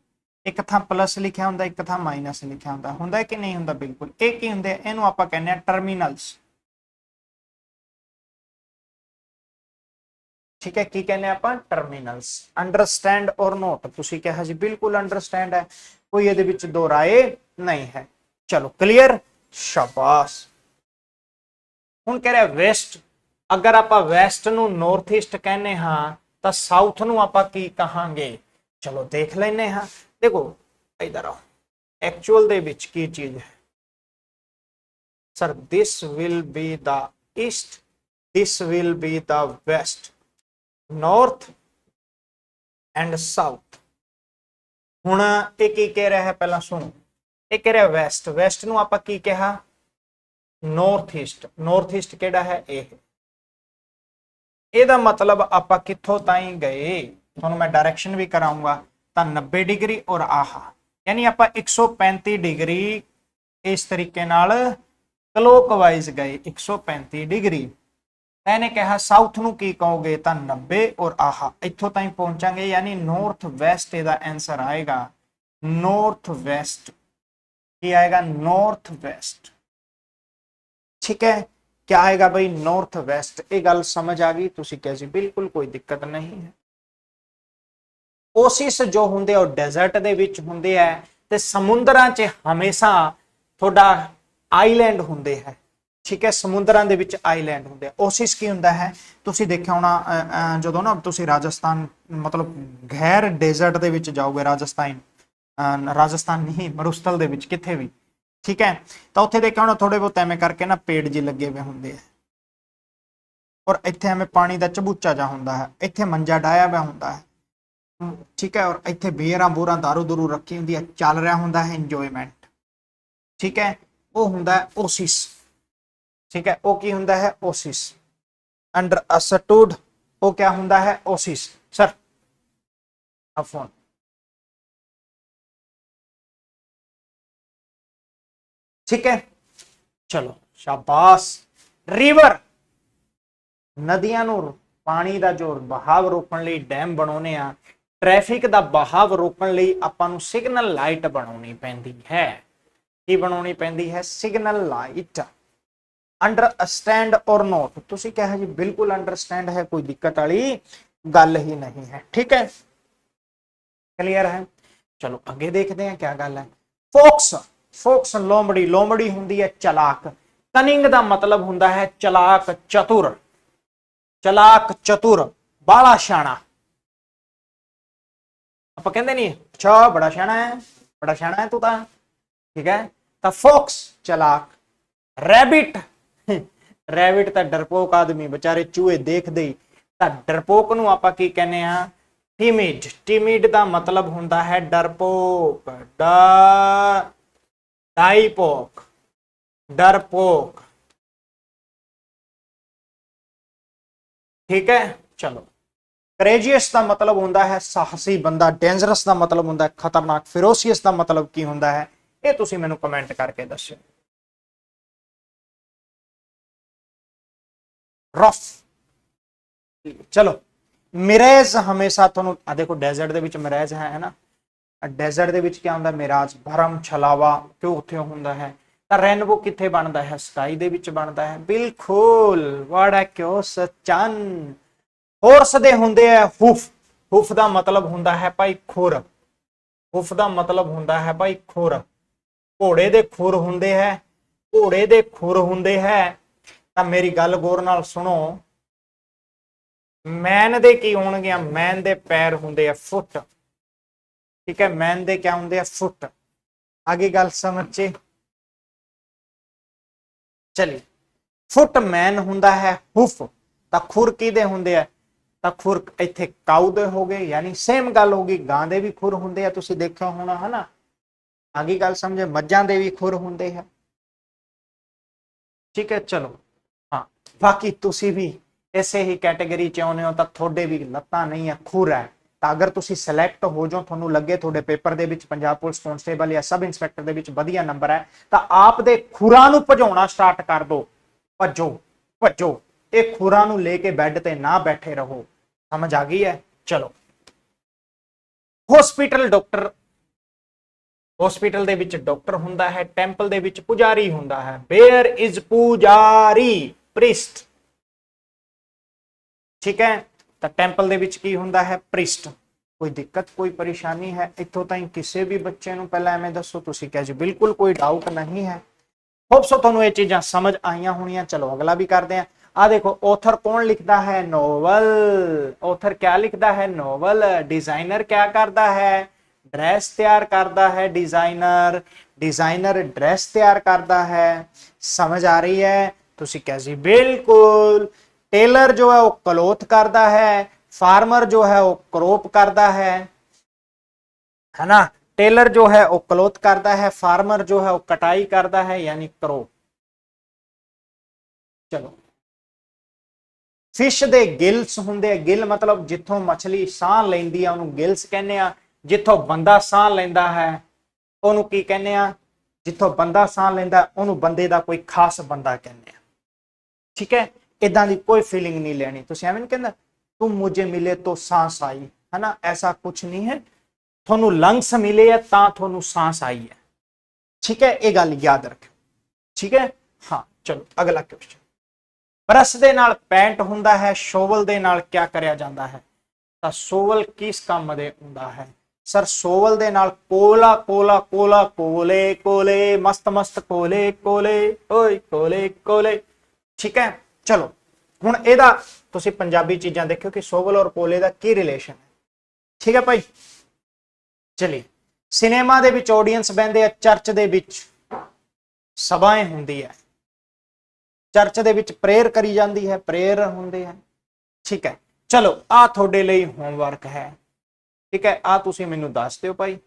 ਇੱਕ ਥਾਂ ਪਲੱਸ ਲਿਖਿਆ ਹੁੰਦਾ, ਇੱਕ ਥਾਂ ਮਾਈਨਸ ਲਿਖਿਆ ਹੁੰਦਾ। ਹੁੰਦਾ ਕਿ ਨਹੀਂ ਹੁੰਦਾ? ਬਿਲਕੁਲ। ਇਹ ਕੀ ਹੁੰਦੇ ਆ? ਇਹਨੂੰ ਆਪਾਂ ਕਹਿੰਦੇ ਆ ਟਰਮੀਨਲਸ ਠੀਕ ਹੈ, ਕੀ ਕਹਿੰਦੇ ਆਪਾਂ? ਟਰਮੀਨਲਸ ਅੰਡਰਸਟੈਂਡ ਔਰ ਨੋਟ ਤੁਸੀਂ ਕਿਹਾ ਜੀ ਬਿਲਕੁਲ ਅੰਡਰਸਟੈਂਡ ਹੈ। ਕੋਈ ਇਹਦੇ ਵਿੱਚ ਦੋ ਰਾਏ ਨਹੀਂ ਹੈ। ਚਲੋ ਕਲੀਅਰ ਸ਼ਾਬਾਸ਼। ਹੁਣ ਕਹਿ ਰਿਹਾ ਵੈਸਟ ਅਗਰ ਆਪਾਂ ਵੈਸਟ ਨੂੰ ਨਾਰਥ ਈਸਟ ਕਹਿੰਦੇ ਹਾਂ, ਤਾਂ ਸਾਊਥ ਨੂੰ ਆਪਾਂ ਕੀ ਕਹਾਂਗੇ? ਚਲੋ, ਦੇਖ ਲੈਨੇ ਹਾਂ। ਦੇਖੋ, ਇਧਰ ਆਓ। ਐਕਚੁਅਲ ਦੇ ਵਿੱਚ ਕੀ ਚੀਜ਼ ਹੈ? Sir this will be the east, this will be the west north and south. ਹੁਣ ਇਹ ਕੀ ਕਹਿ ਰਿਹਾ ਹੈ ਪਹਿਲਾਂ ਸੁਣੋ। ਇਹ ਕਹਿ ਰਿਹਾ ਵੈਸਟ ਵੈਸਟ ਨੂੰ ਆਪਾਂ ਕੀ ਕਿਹਾ? ਨਾਰਥ ਈਸਟ ਨਾਰਥ ਈਸਟ ਕਿਹੜਾ ਹੈ? ਇਹ। ਇਹਦਾ ਮਤਲਬ ਆਪਾਂ ਕਿੱਥੋਂ ਤਾਈਂ ਗਏ? ਤੁਹਾਨੂੰ ਮੈਂ ਡਾਇਰੈਕਸ਼ਨ ਵੀ ਕਰਾਉਂਗਾ। ਤਾਂ 90 ਡਿਗਰੀ ਔਰ ਆਹਾ। ਯਾਨੀ ਆਪਾਂ 135 ਡਿਗਰੀ ਇਸ ਤਰੀਕੇ ਨਾਲ ਕਲੋਕਵਾਈਜ਼ ਗਏ। 135 ਡਿਗਰੀ। ਇਹਨੇ ਕਿਹਾ ਸਾਊਥ ਨੂੰ ਕੀ ਕਹੋਗੇ ਤਾਂ 90 ਔਰ ਆਹ ਇੱਥੋਂ ਤਾਈਂ ਪਹੁੰਚਾਂਗੇ ਯਾਨੀ ਨਾਰਥ ਵੈਸਟ ਇਹਦਾ ਆਨਸਰ ਆਏਗਾ ਨਾਰਥ ਵੈਸਟ ਕੀ ਆਏਗਾ ਨਾਰਥ ਵੈਸਟ ਠੀਕ ਹੈ क्या आएगा भाई नॉर्थ वेस्ट ਇਹ ਗੱਲ ਸਮਝ ਆ ਗਈ ਤੁਸੀਂ ਕਿਹਾ ਜੀ ਬਿਲਕੁਲ ਕੋਈ ਦਿੱਕਤ ਨਹੀਂ ਹੈ ਓਸਿਸ ਜੋ ਹੁੰਦੇ ਆ ਉਹ ਡੈਜ਼ਰਟ ਦੇ ਵਿੱਚ ਹੁੰਦੇ ਆ ਤੇ ਸਮੁੰਦਰਾਂ 'ਚ ਹਮੇਸ਼ਾ ਤੁਹਾਡਾ ਆਈਲੈਂਡ ਹੁੰਦੇ ਹੈ ਠੀਕ ਹੈ, ਸਮੁੰਦਰਾਂ ਦੇ ਵਿੱਚ ਆਈਲੈਂਡ ਹੁੰਦੇ ਆ। ਓਸਿਸ ਕੀ ਹੁੰਦਾ ਹੈ? ਤੁਸੀਂ ਦੇਖਿਆ ਹੋਣਾ ਜਦੋਂ ਨਾ ਤੁਸੀਂ ਰਾਜਸਥਾਨ, ਮਤਲਬ ਗੈਰ ਡੈਜ਼ਰਟ ਦੇ ਵਿੱਚ ਜਾਓਗੇ, ਰਾਜਸਥਾਨ ਰਾਜਸਥਾਨ ਨਹੀਂ ਮਰੁਸਤਲ ਦੇ ਵਿੱਚ, ਕਿੱਥੇ ਵੀ, ਠੀਕ ਹੈ, ਤਾਂ ਉੱਥੇ ਦੇਖਿਆ ਹੋਣਾ ਥੋੜੇ ਬਹੁਤ ਐਵੇਂ ਕਰਕੇ ਨਾ ਪੇੜ ਜੀ ਲੱਗੇ ਹੋਏ ਹੁੰਦੇ ਆ। ਔਰ ਇੱਥੇ ਐਵੇਂ ਪਾਣੀ ਦਾ ਚਬੂਚਾ ਜਾ ਹੁੰਦਾ ਹੈ, ਇੱਥੇ ਮੰਜਾ ਡਾਇਆ ਹੋਇਆ ਹੁੰਦਾ ਹੈ। ਠੀਕ ਹੈ, ਔਰ ਇੱਥੇ ਬੀਅਰਾਂ ਬੂਰਾਂ ਦਾਰੂ ਦਰੂ ਰੱਖੀ ਹੁੰਦੀ ਹੈ, ਚੱਲ ਰਿਹਾ ਹੁੰਦਾ ਹੈ ਇੰਜੋਇਮੈਂਟ ਠੀਕ ਹੈ, ਉਹ ਹੁੰਦਾ ਓਸਿਸ ਠੀਕ ਹੈ, ਉਹ ਕੀ ਹੁੰਦਾ ਹੈ? ਓਸਿਸ। ਅੰਡਰ ਅਸਟੂਡ ਉਹ ਕੀ ਹੁੰਦਾ ਹੈ? ਓਸਿਸ। ਸਰ ਆ ਫੋਨ ਠੀਕ ਹੈ? ਚਲੋ, ਸ਼ਾਬਾਸ਼। ਰਿਵਰ ਨਦੀਆਂ ਨੂੰ ਪਾਣੀ ਦਾ ਜੋ ਬਹਾਵ ਰੋਕਣ ਲਈ ਡੈਮ ਬਣਾਉਨੇ ਆ ਟ੍ਰੈਫਿਕ ਦਾ ਬਹਾਵ ਰੋਕਣ ਲਈ ਆਪਾਂ ਨੂੰ ਸਿਗਨਲ ਲਾਈਟ ਬਣਾਉਣੀ ਪੈਂਦੀ ਹੈ। ਕੀ ਬਣਾਉਣੀ ਪੈਂਦੀ ਹੈ? ਸਿਗਨਲ ਲਾਈਟ ਅੰਡਰਸਟੈਂਡ ਔਰ ਨੋਟ ਤੁਸੀਂ ਕਿਹਾ ਜੀ ਬਿਲਕੁਲ ਅੰਡਰਸਟੈਂਡ ਹੈ, ਕੋਈ ਦਿੱਕਤ ਵਾਲੀ ਗੱਲ ਹੀ ਨਹੀਂ ਹੈ। ਠੀਕ ਹੈ? ਕਲੀਅਰ ਹੈ? ਚਲੋ, ਅੱਗੇ ਦੇਖਦੇ ਹਾਂ ਕੀ ਗੱਲ ਹੈ। ਫੋਕਸ ਫੋਕਸ ਲੋਮੜੀ ਲੋਮੜੀ ਹੁੰਦੀ ਹੈ ਚਲਾਕ। ਕਨਿੰਗ ਦਾ ਮਤਲਬ ਹੁੰਦਾ ਹੈ ਚਲਾਕ ਚਤੁਰ। ਚਲਾਕ ਚਤੁਰ, ਬਾਲਾ ਸ਼ਾਣਾ ਆਪਾਂ ਕਹਿੰਦੇ ਨਹੀਂ। ਅੱਛਾ, ਬੜਾ ਸਿਆਣਾ ਹੈ, ਬੜਾ ਸਿਆਣਾ ਹੈ ਤੂੰ ਤਾਂ। ਠੀਕ ਹੈ? ਤਾਂ ਫੋਕਸ ਚਲਾਕ ਰੈਬਿਟ ਰੈਬਿਟ ਤਾਂ ਡਰਪੋਕ ਆਦਮੀ ਵਿਚਾਰੇ ਚੂਹੇ ਦੇਖਦੇ ਹੀ। ਤਾਂ ਡਰਪੋਕ ਨੂੰ ਆਪਾਂ ਕੀ ਕਹਿੰਦੇ ਆ ਟਿਮਿਡ ਟਿਮਿਡ ਦਾ ਮਤਲਬ ਹੁੰਦਾ ਹੈ ਡਰਪੋਕ। ਡਾ ਡਾਈਪੋਕ। ਡਰਪੋਕ। ਠੀਕ ਹੈ? ਚਲੋ। ਕਰੇਜੀਅਸ ਦਾ ਮਤਲਬ ਹੁੰਦਾ ਹੈ ਸਾਹਸੀ ਬੰਦਾ। ਡੇਂਜਰਸ ਦਾ ਮਤਲਬ ਹੁੰਦਾ ਹੈ ਖਤਰਨਾਕ। ਫਿਰੋਸੀਅਸ ਦਾ ਮਤਲਬ ਕੀ ਹੁੰਦਾ ਹੈ? ਇਹ ਤੁਸੀਂ ਮੈਨੂੰ ਕਮੈਂਟ ਕਰਕੇ ਦੱਸਿਓ। ਰਫ। ਚਲੋ, ਮਿਰਾਜ ਹਮੇਸ਼ਾ ਤੁਹਾਨੂੰ ਆ ਦੇਖੋ ਡੈਜ਼ਰਟ ਦੇ ਵਿੱਚ ਮਿਰਾਜ ਹੈ ਹੈ ਨਾ? ਡੈਜ਼ਰਟ ਦੇ ਵਿੱਚ ਕੀ ਹੁੰਦਾ? ਮਿਰਾਜ, ਭਰਮ, ਛਲਾਵਾ, ਕਿਉਂ ਉੱਥੇ ਹੁੰਦਾ ਹੈ? ਤਾਂ ਰੇਨਬੋ ਕਿੱਥੇ ਬਣਦਾ ਹੈ? ਸਕਾਈ ਦੇ ਵਿੱਚ ਬਣਦਾ ਹੈ। ਬਿਲਕੁਲ ਵਾੜਾ ਕਿਉਂ ਸਚਨ ਹੋਰਸ ਦੇ ਹੁੰਦੇ ਆ ਹੁਫ ਹੁਫ ਦਾ ਮਤਲਬ ਹੁੰਦਾ ਹੈ ਭਾਈ ਖੁਰ। ਹੁਫ ਦਾ ਮਤਲਬ ਹੁੰਦਾ ਹੈ ਭਾਈ ਖੁਰ। ਘੋੜੇ ਦੇ ਖੁਰ ਹੁੰਦੇ ਹੈ। ਘੋੜੇ ਦੇ ਖੁਰ ਹੁੰਦੇ ਹੈ। ਤਾਂ ਮੇਰੀ ਗੱਲ ਗੌਰ ਨਾਲ ਸੁਣੋ। ਮੈਨ ਦੇ ਕੀ ਹੋਣਗੇ ਮੈਨ ਦੇ ਪੈਰ ਹੁੰਦੇ ਆ ਫੁੱਟ। ਠੀਕ ਹੈ? ਮੈਨ ਦੇ ਕਿਆ ਹੁੰਦੇ ਆ? ਫੁੱਟ। ਆਗੇ ਗੱਲ ਸਮਝੇ। ਚਲੀ ਫੁੱਟ ਮੈਨ ਹੁੰਦਾ ਹੈ ਹੁਫ। ਤਾਂ ਖੁਰ ਕਿਹਦੇ ਹੁੰਦੇ ਆ? ਤਾਂ ਖੁਰ ਇੱਥੇ ਕਾਊ ਦੇ ਹੋ ਗਏ, ਯਾਨੀ ਸੇਮ ਗੱਲ ਹੋ ਗਈ। ਗਾਂ ਦੇ ਵੀ ਖੁਰ ਹੁੰਦੇ ਆ, ਤੁਸੀਂ ਦੇਖਿਆ ਹੋਣਾ, ਹਨਾ? ਆਗੀ ਗੱਲ ਸਮਝੇ। ਮੱਝਾਂ ਦੇ ਵੀ ਖੁਰ ਹੁੰਦੇ ਆ। ਠੀਕ ਹੈ? ਚਲੋ। ਬਾਕੀ ਤੁਸੀਂ ਵੀ ਇਸੇ ਹੀ ਕੈਟਾਗਰੀ ਚ ਆਉਨੇ ਹੋ ਤਾਂ ਤੁਹਾਡੇ ਵੀ ਲੱਤਾਂ ਨਹੀਂ ਆ ਖੁਰ ਹੈ ਤਾਂ ਅਗਰ ਤੁਸੀਂ ਸਿਲੈਕਟ ਹੋ ਜਾਓ, ਤੁਹਾਨੂੰ ਲੱਗੇ ਤੁਹਾਡੇ ਪੇਪਰ ਦੇ ਵਿੱਚ ਪੰਜਾਬ ਪੁਲਿਸ ਕਨਸਟੇਬਲ ਜਾਂ ਸਬ ਇੰਸਪੈਕਟਰ ਦੇ ਵਿੱਚ ਵਧੀਆ ਨੰਬਰ ਹੈ, ਤਾਂ ਆਪ ਦੇ ਖੁਰਾਂ ਨੂੰ ਭਜਾਉਣਾ ਸਟਾਰਟ ਕਰ ਦਿਓ ਭੱਜੋ ਭੱਜੋ। ਇਹ ਖੁਰਾਂ ਨੂੰ ਲੈ ਕੇ ਬੈੱਡ ਤੇ ਨਾ ਬੈਠੇ ਰਹੋ। ਸਮਝ ਆ ਗਈ ਹੈ? ਚਲੋ। ਹਸਪੀਟਲ ਡਾਕਟਰ ਹਸਪੀਟਲ ਦੇ ਵਿੱਚ ਡਾਕਟਰ ਹੁੰਦਾ ਹੈ ਟੈਂਪਲ ਦੇ ਵਿੱਚ ਪੁਜਾਰੀ ਹੁੰਦਾ ਹੈ। ਵੇਅਰ ਇਜ਼ ਪੁਜਾਰੀ। ਪ੍ਰਿਸਟ। ਠੀਕ ਹੈ? ਤਾਂ ਟੈਂਪਲ ਦੇ ਵਿੱਚ ਕੀ ਹੁੰਦਾ ਹੈ? ਪ੍ਰਿਸਟ। ਕੋਈ ਦਿੱਕਤ, ਕੋਈ ਪਰੇਸ਼ਾਨੀ ਹੈ? ਇੱਥੋਂ ਤਾਈਂ ਕਿਸੇ ਵੀ ਬੱਚੇ ਨੂੰ ਪਹਿਲਾਂ ਐਵੇਂ ਦੱਸੋ, ਤੁਸੀਂ ਕਿਹਾ ਜੀ, ਬਿਲਕੁਲ ਕੋਈ ਡਾਊਟ ਨਹੀਂ ਹੈ। ਹੋਪ ਸੋ ਤੁਹਾਨੂੰ ਇਹ ਚੀਜ਼ਾਂ ਸਮਝ ਆਈਆਂ ਹੋਣੀਆਂ। ਚਲੋ, ਅਗਲਾ ਵੀ ਕਰਦੇ ਹਾਂ। ਆ ਦੇਖੋ ਆਥਰ ਕੌਣ ਲਿਖਦਾ ਹੈ? ਨੋਵਲ ਆਥਰ ਕਿਆ ਲਿਖਦਾ ਹੈ? ਨੋਵਲ ਡਿਜ਼ਾਈਨਰ ਕਿਆ ਕਰਦਾ ਹੈ? ਡਰੈਸ ਤਿਆਰ ਕਰਦਾ ਹੈ ਡਿਜ਼ਾਈਨਰ ਡਿਜ਼ਾਈਨਰ ਡਰੈਸ ਤਿਆਰ ਕਰਦਾ ਹੈ। ਸਮਝ ਆ ਰਹੀ ਹੈ। ਤੁਸੀਂ ਕਹੇ ਜੀ ਬਿਲਕੁਲ ਟੇਲਰ ਜੋ ਹੈ ਉਹ ਕਲੋਥ ਕਰਦਾ ਹੈ ਫਾਰਮਰ ਜੋ ਹੈ ਉਹ ਕਰੋਪ ਕਰਦਾ ਹੈ है ना टेलर जो है वो क्लोथ करता है फार्मर जो है वो कटाई करता है यानी करो ਚਲੋ ਫਿਸ਼ ਦੇ ਗਿਲਸ ਹੁੰਦੇ ਆ ਗਿਲ ਮਤਲਬ ਜਿੱਥੋਂ ਮੱਛਲੀ ਸਾਹ ਲੈਂਦੀ ਆ ਉਹਨੂੰ ਗਿਲਸ ਕਹਿੰਦੇ ਆ ਜਿੱਥੋਂ ਬੰਦਾ ਸਾਹ ਲੈਂਦਾ ਹੈ ਉਹਨੂੰ ਕੀ ਕਹਿੰਦੇ ਆ ਜਿੱਥੋਂ ਬੰਦਾ ਸਾਹ ਲੈਂਦਾ ਉਹਨੂੰ ਬੰਦੇ ਦਾ ਕੋਈ ਖਾਸ ਬੰਦਾ ਕਹਿੰਦੇ ਆ ਠੀਕ ਹੈ? ਇਦਾਂ ਦੀ ਕੋਈ ਫੀਲਿੰਗ ਨਹੀਂ ਲੈਣੀ। ਤੁਸੀਂ ਐਵੇਂ ਕਹਿੰਦਾ, ਤੂੰ ਮੁਝੇ ਮਿਲੇ ਤਾਂ ਸਾਂਸ ਆਈ। ਹੈ ਨਾ ਐਸਾ ਕੁਝ ਨਹੀਂ ਹੈ। ਤੁਹਾਨੂੰ ਲੰਗਸ ਮਿਲੇ ਆ ਤਾਂ ਤੁਹਾਨੂੰ ਸਾਂਸ ਆਈ ਹੈ। ਠੀਕ ਹੈ? ਇਹ ਗੱਲ ਯਾਦ ਰੱਖੋ ਠੀਕ ਹੈ? ਹਾਂ, ਚਲੋ, ਅਗਲਾ ਕੁਐਸਚਨ ਬਰਸ ਦੇ ਨਾਲ ਪੈਂਟ ਹੁੰਦਾ ਹੈ, ਸ਼ੋਵਲ ਦੇ ਨਾਲ ਕੀ ਕਰਿਆ ਜਾਂਦਾ ਹੈ? ਤਾਂ ਸ਼ੋਵਲ ਕਿਸ ਕੰਮ ਦੇ ਹੁੰਦਾ ਹੈ? ਸਰ, ਸ਼ੋਵਲ ਦੇ ਨਾਲ ਕੋਲਾ ਕੋਲਾ ਕੋਲਾ, ਕੋਲੇ ਕੋਲੇ, ਮਸਤ ਮਸਤ ਕੋਲੇ ਕੋਲੇ, ਓਏ, ਕੋਲੇ ਕੋਲੇ। ਠੀਕ ਹੈ? ਚਲੋ, ਹੁਣ ਇਹਦਾ ਤੁਸੀਂ ਪੰਜਾਬੀ ਚੀਜ਼ਾਂ ਦੇਖਿਓ ਕਿ ਸੋਵਲ ਔਰ ਪੋਲੇ ਦਾ ਕੀ ਰਿਲੇਸ਼ਨ ਹੈ। ਠੀਕ ਹੈ ਭਾਈ? ਚਲਿਏ, ਸਿਨੇਮਾ ਦੇ ਵਿੱਚ ਆਡੀਅנס ਬੈਂਦੇ ਆ, ਚਰਚ ਦੇ ਵਿੱਚ ਸਭਾਏ ਹੁੰਦੀ ਹੈ। ਚਰਚ ਦੇ ਵਿੱਚ ਪ੍ਰੇਅਰ ਕਰੀ ਜਾਂਦੀ ਹੈ ਪ੍ਰੇਅਰ ਹੁੰਦੇ ਹੈ ਠੀਕ ਹੈ, ਚਲੋ ਆ ਤੁਹਾਡੇ ਲਈ ਹੋਮਵਰਕ ਹੈ। ਠੀਕ ਹੈ ਆ ਤੁਸੀਂ ਮੈਨੂੰ ਦੱਸ ਦਿਓ ਭਾਈ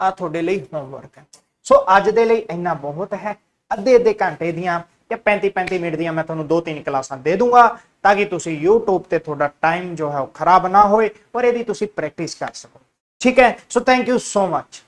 ਆ ਤੁਹਾਡੇ ਲਈ ਹੋਮਵਰਕ ਹੈ। ਸੋ ਅੱਜ ਦੇ ਲਈ ਇੰਨਾ ਬਹੁਤ ਹੈ। ਅੱਧੇ ਅੱਧੇ ਘੰਟੇ ਦੀਆਂ ਜਾਂ 35 35 ਮਿੰਟ ਦੀਆਂ ਮੈਂ ਤੁਹਾਨੂੰ ਦੋ ਤਿੰਨ ਕਲਾਸਾਂ ਦੇ ਦੂੰਗਾ ਤਾਂ ਕਿ ਤੁਸੀਂ YouTube ਤੇ ਤੁਹਾਡਾ ਟਾਈਮ ਜੋ ਹੈ ਉਹ ਖਰਾਬ ਨਾ ਹੋਏ ਔਰ ਇਹਦੀ ਤੁਸੀਂ ਪ੍ਰੈਕਟਿਸ ਕਰ ਸਕੋ। ਠੀਕ ਹੈ? So thank you so much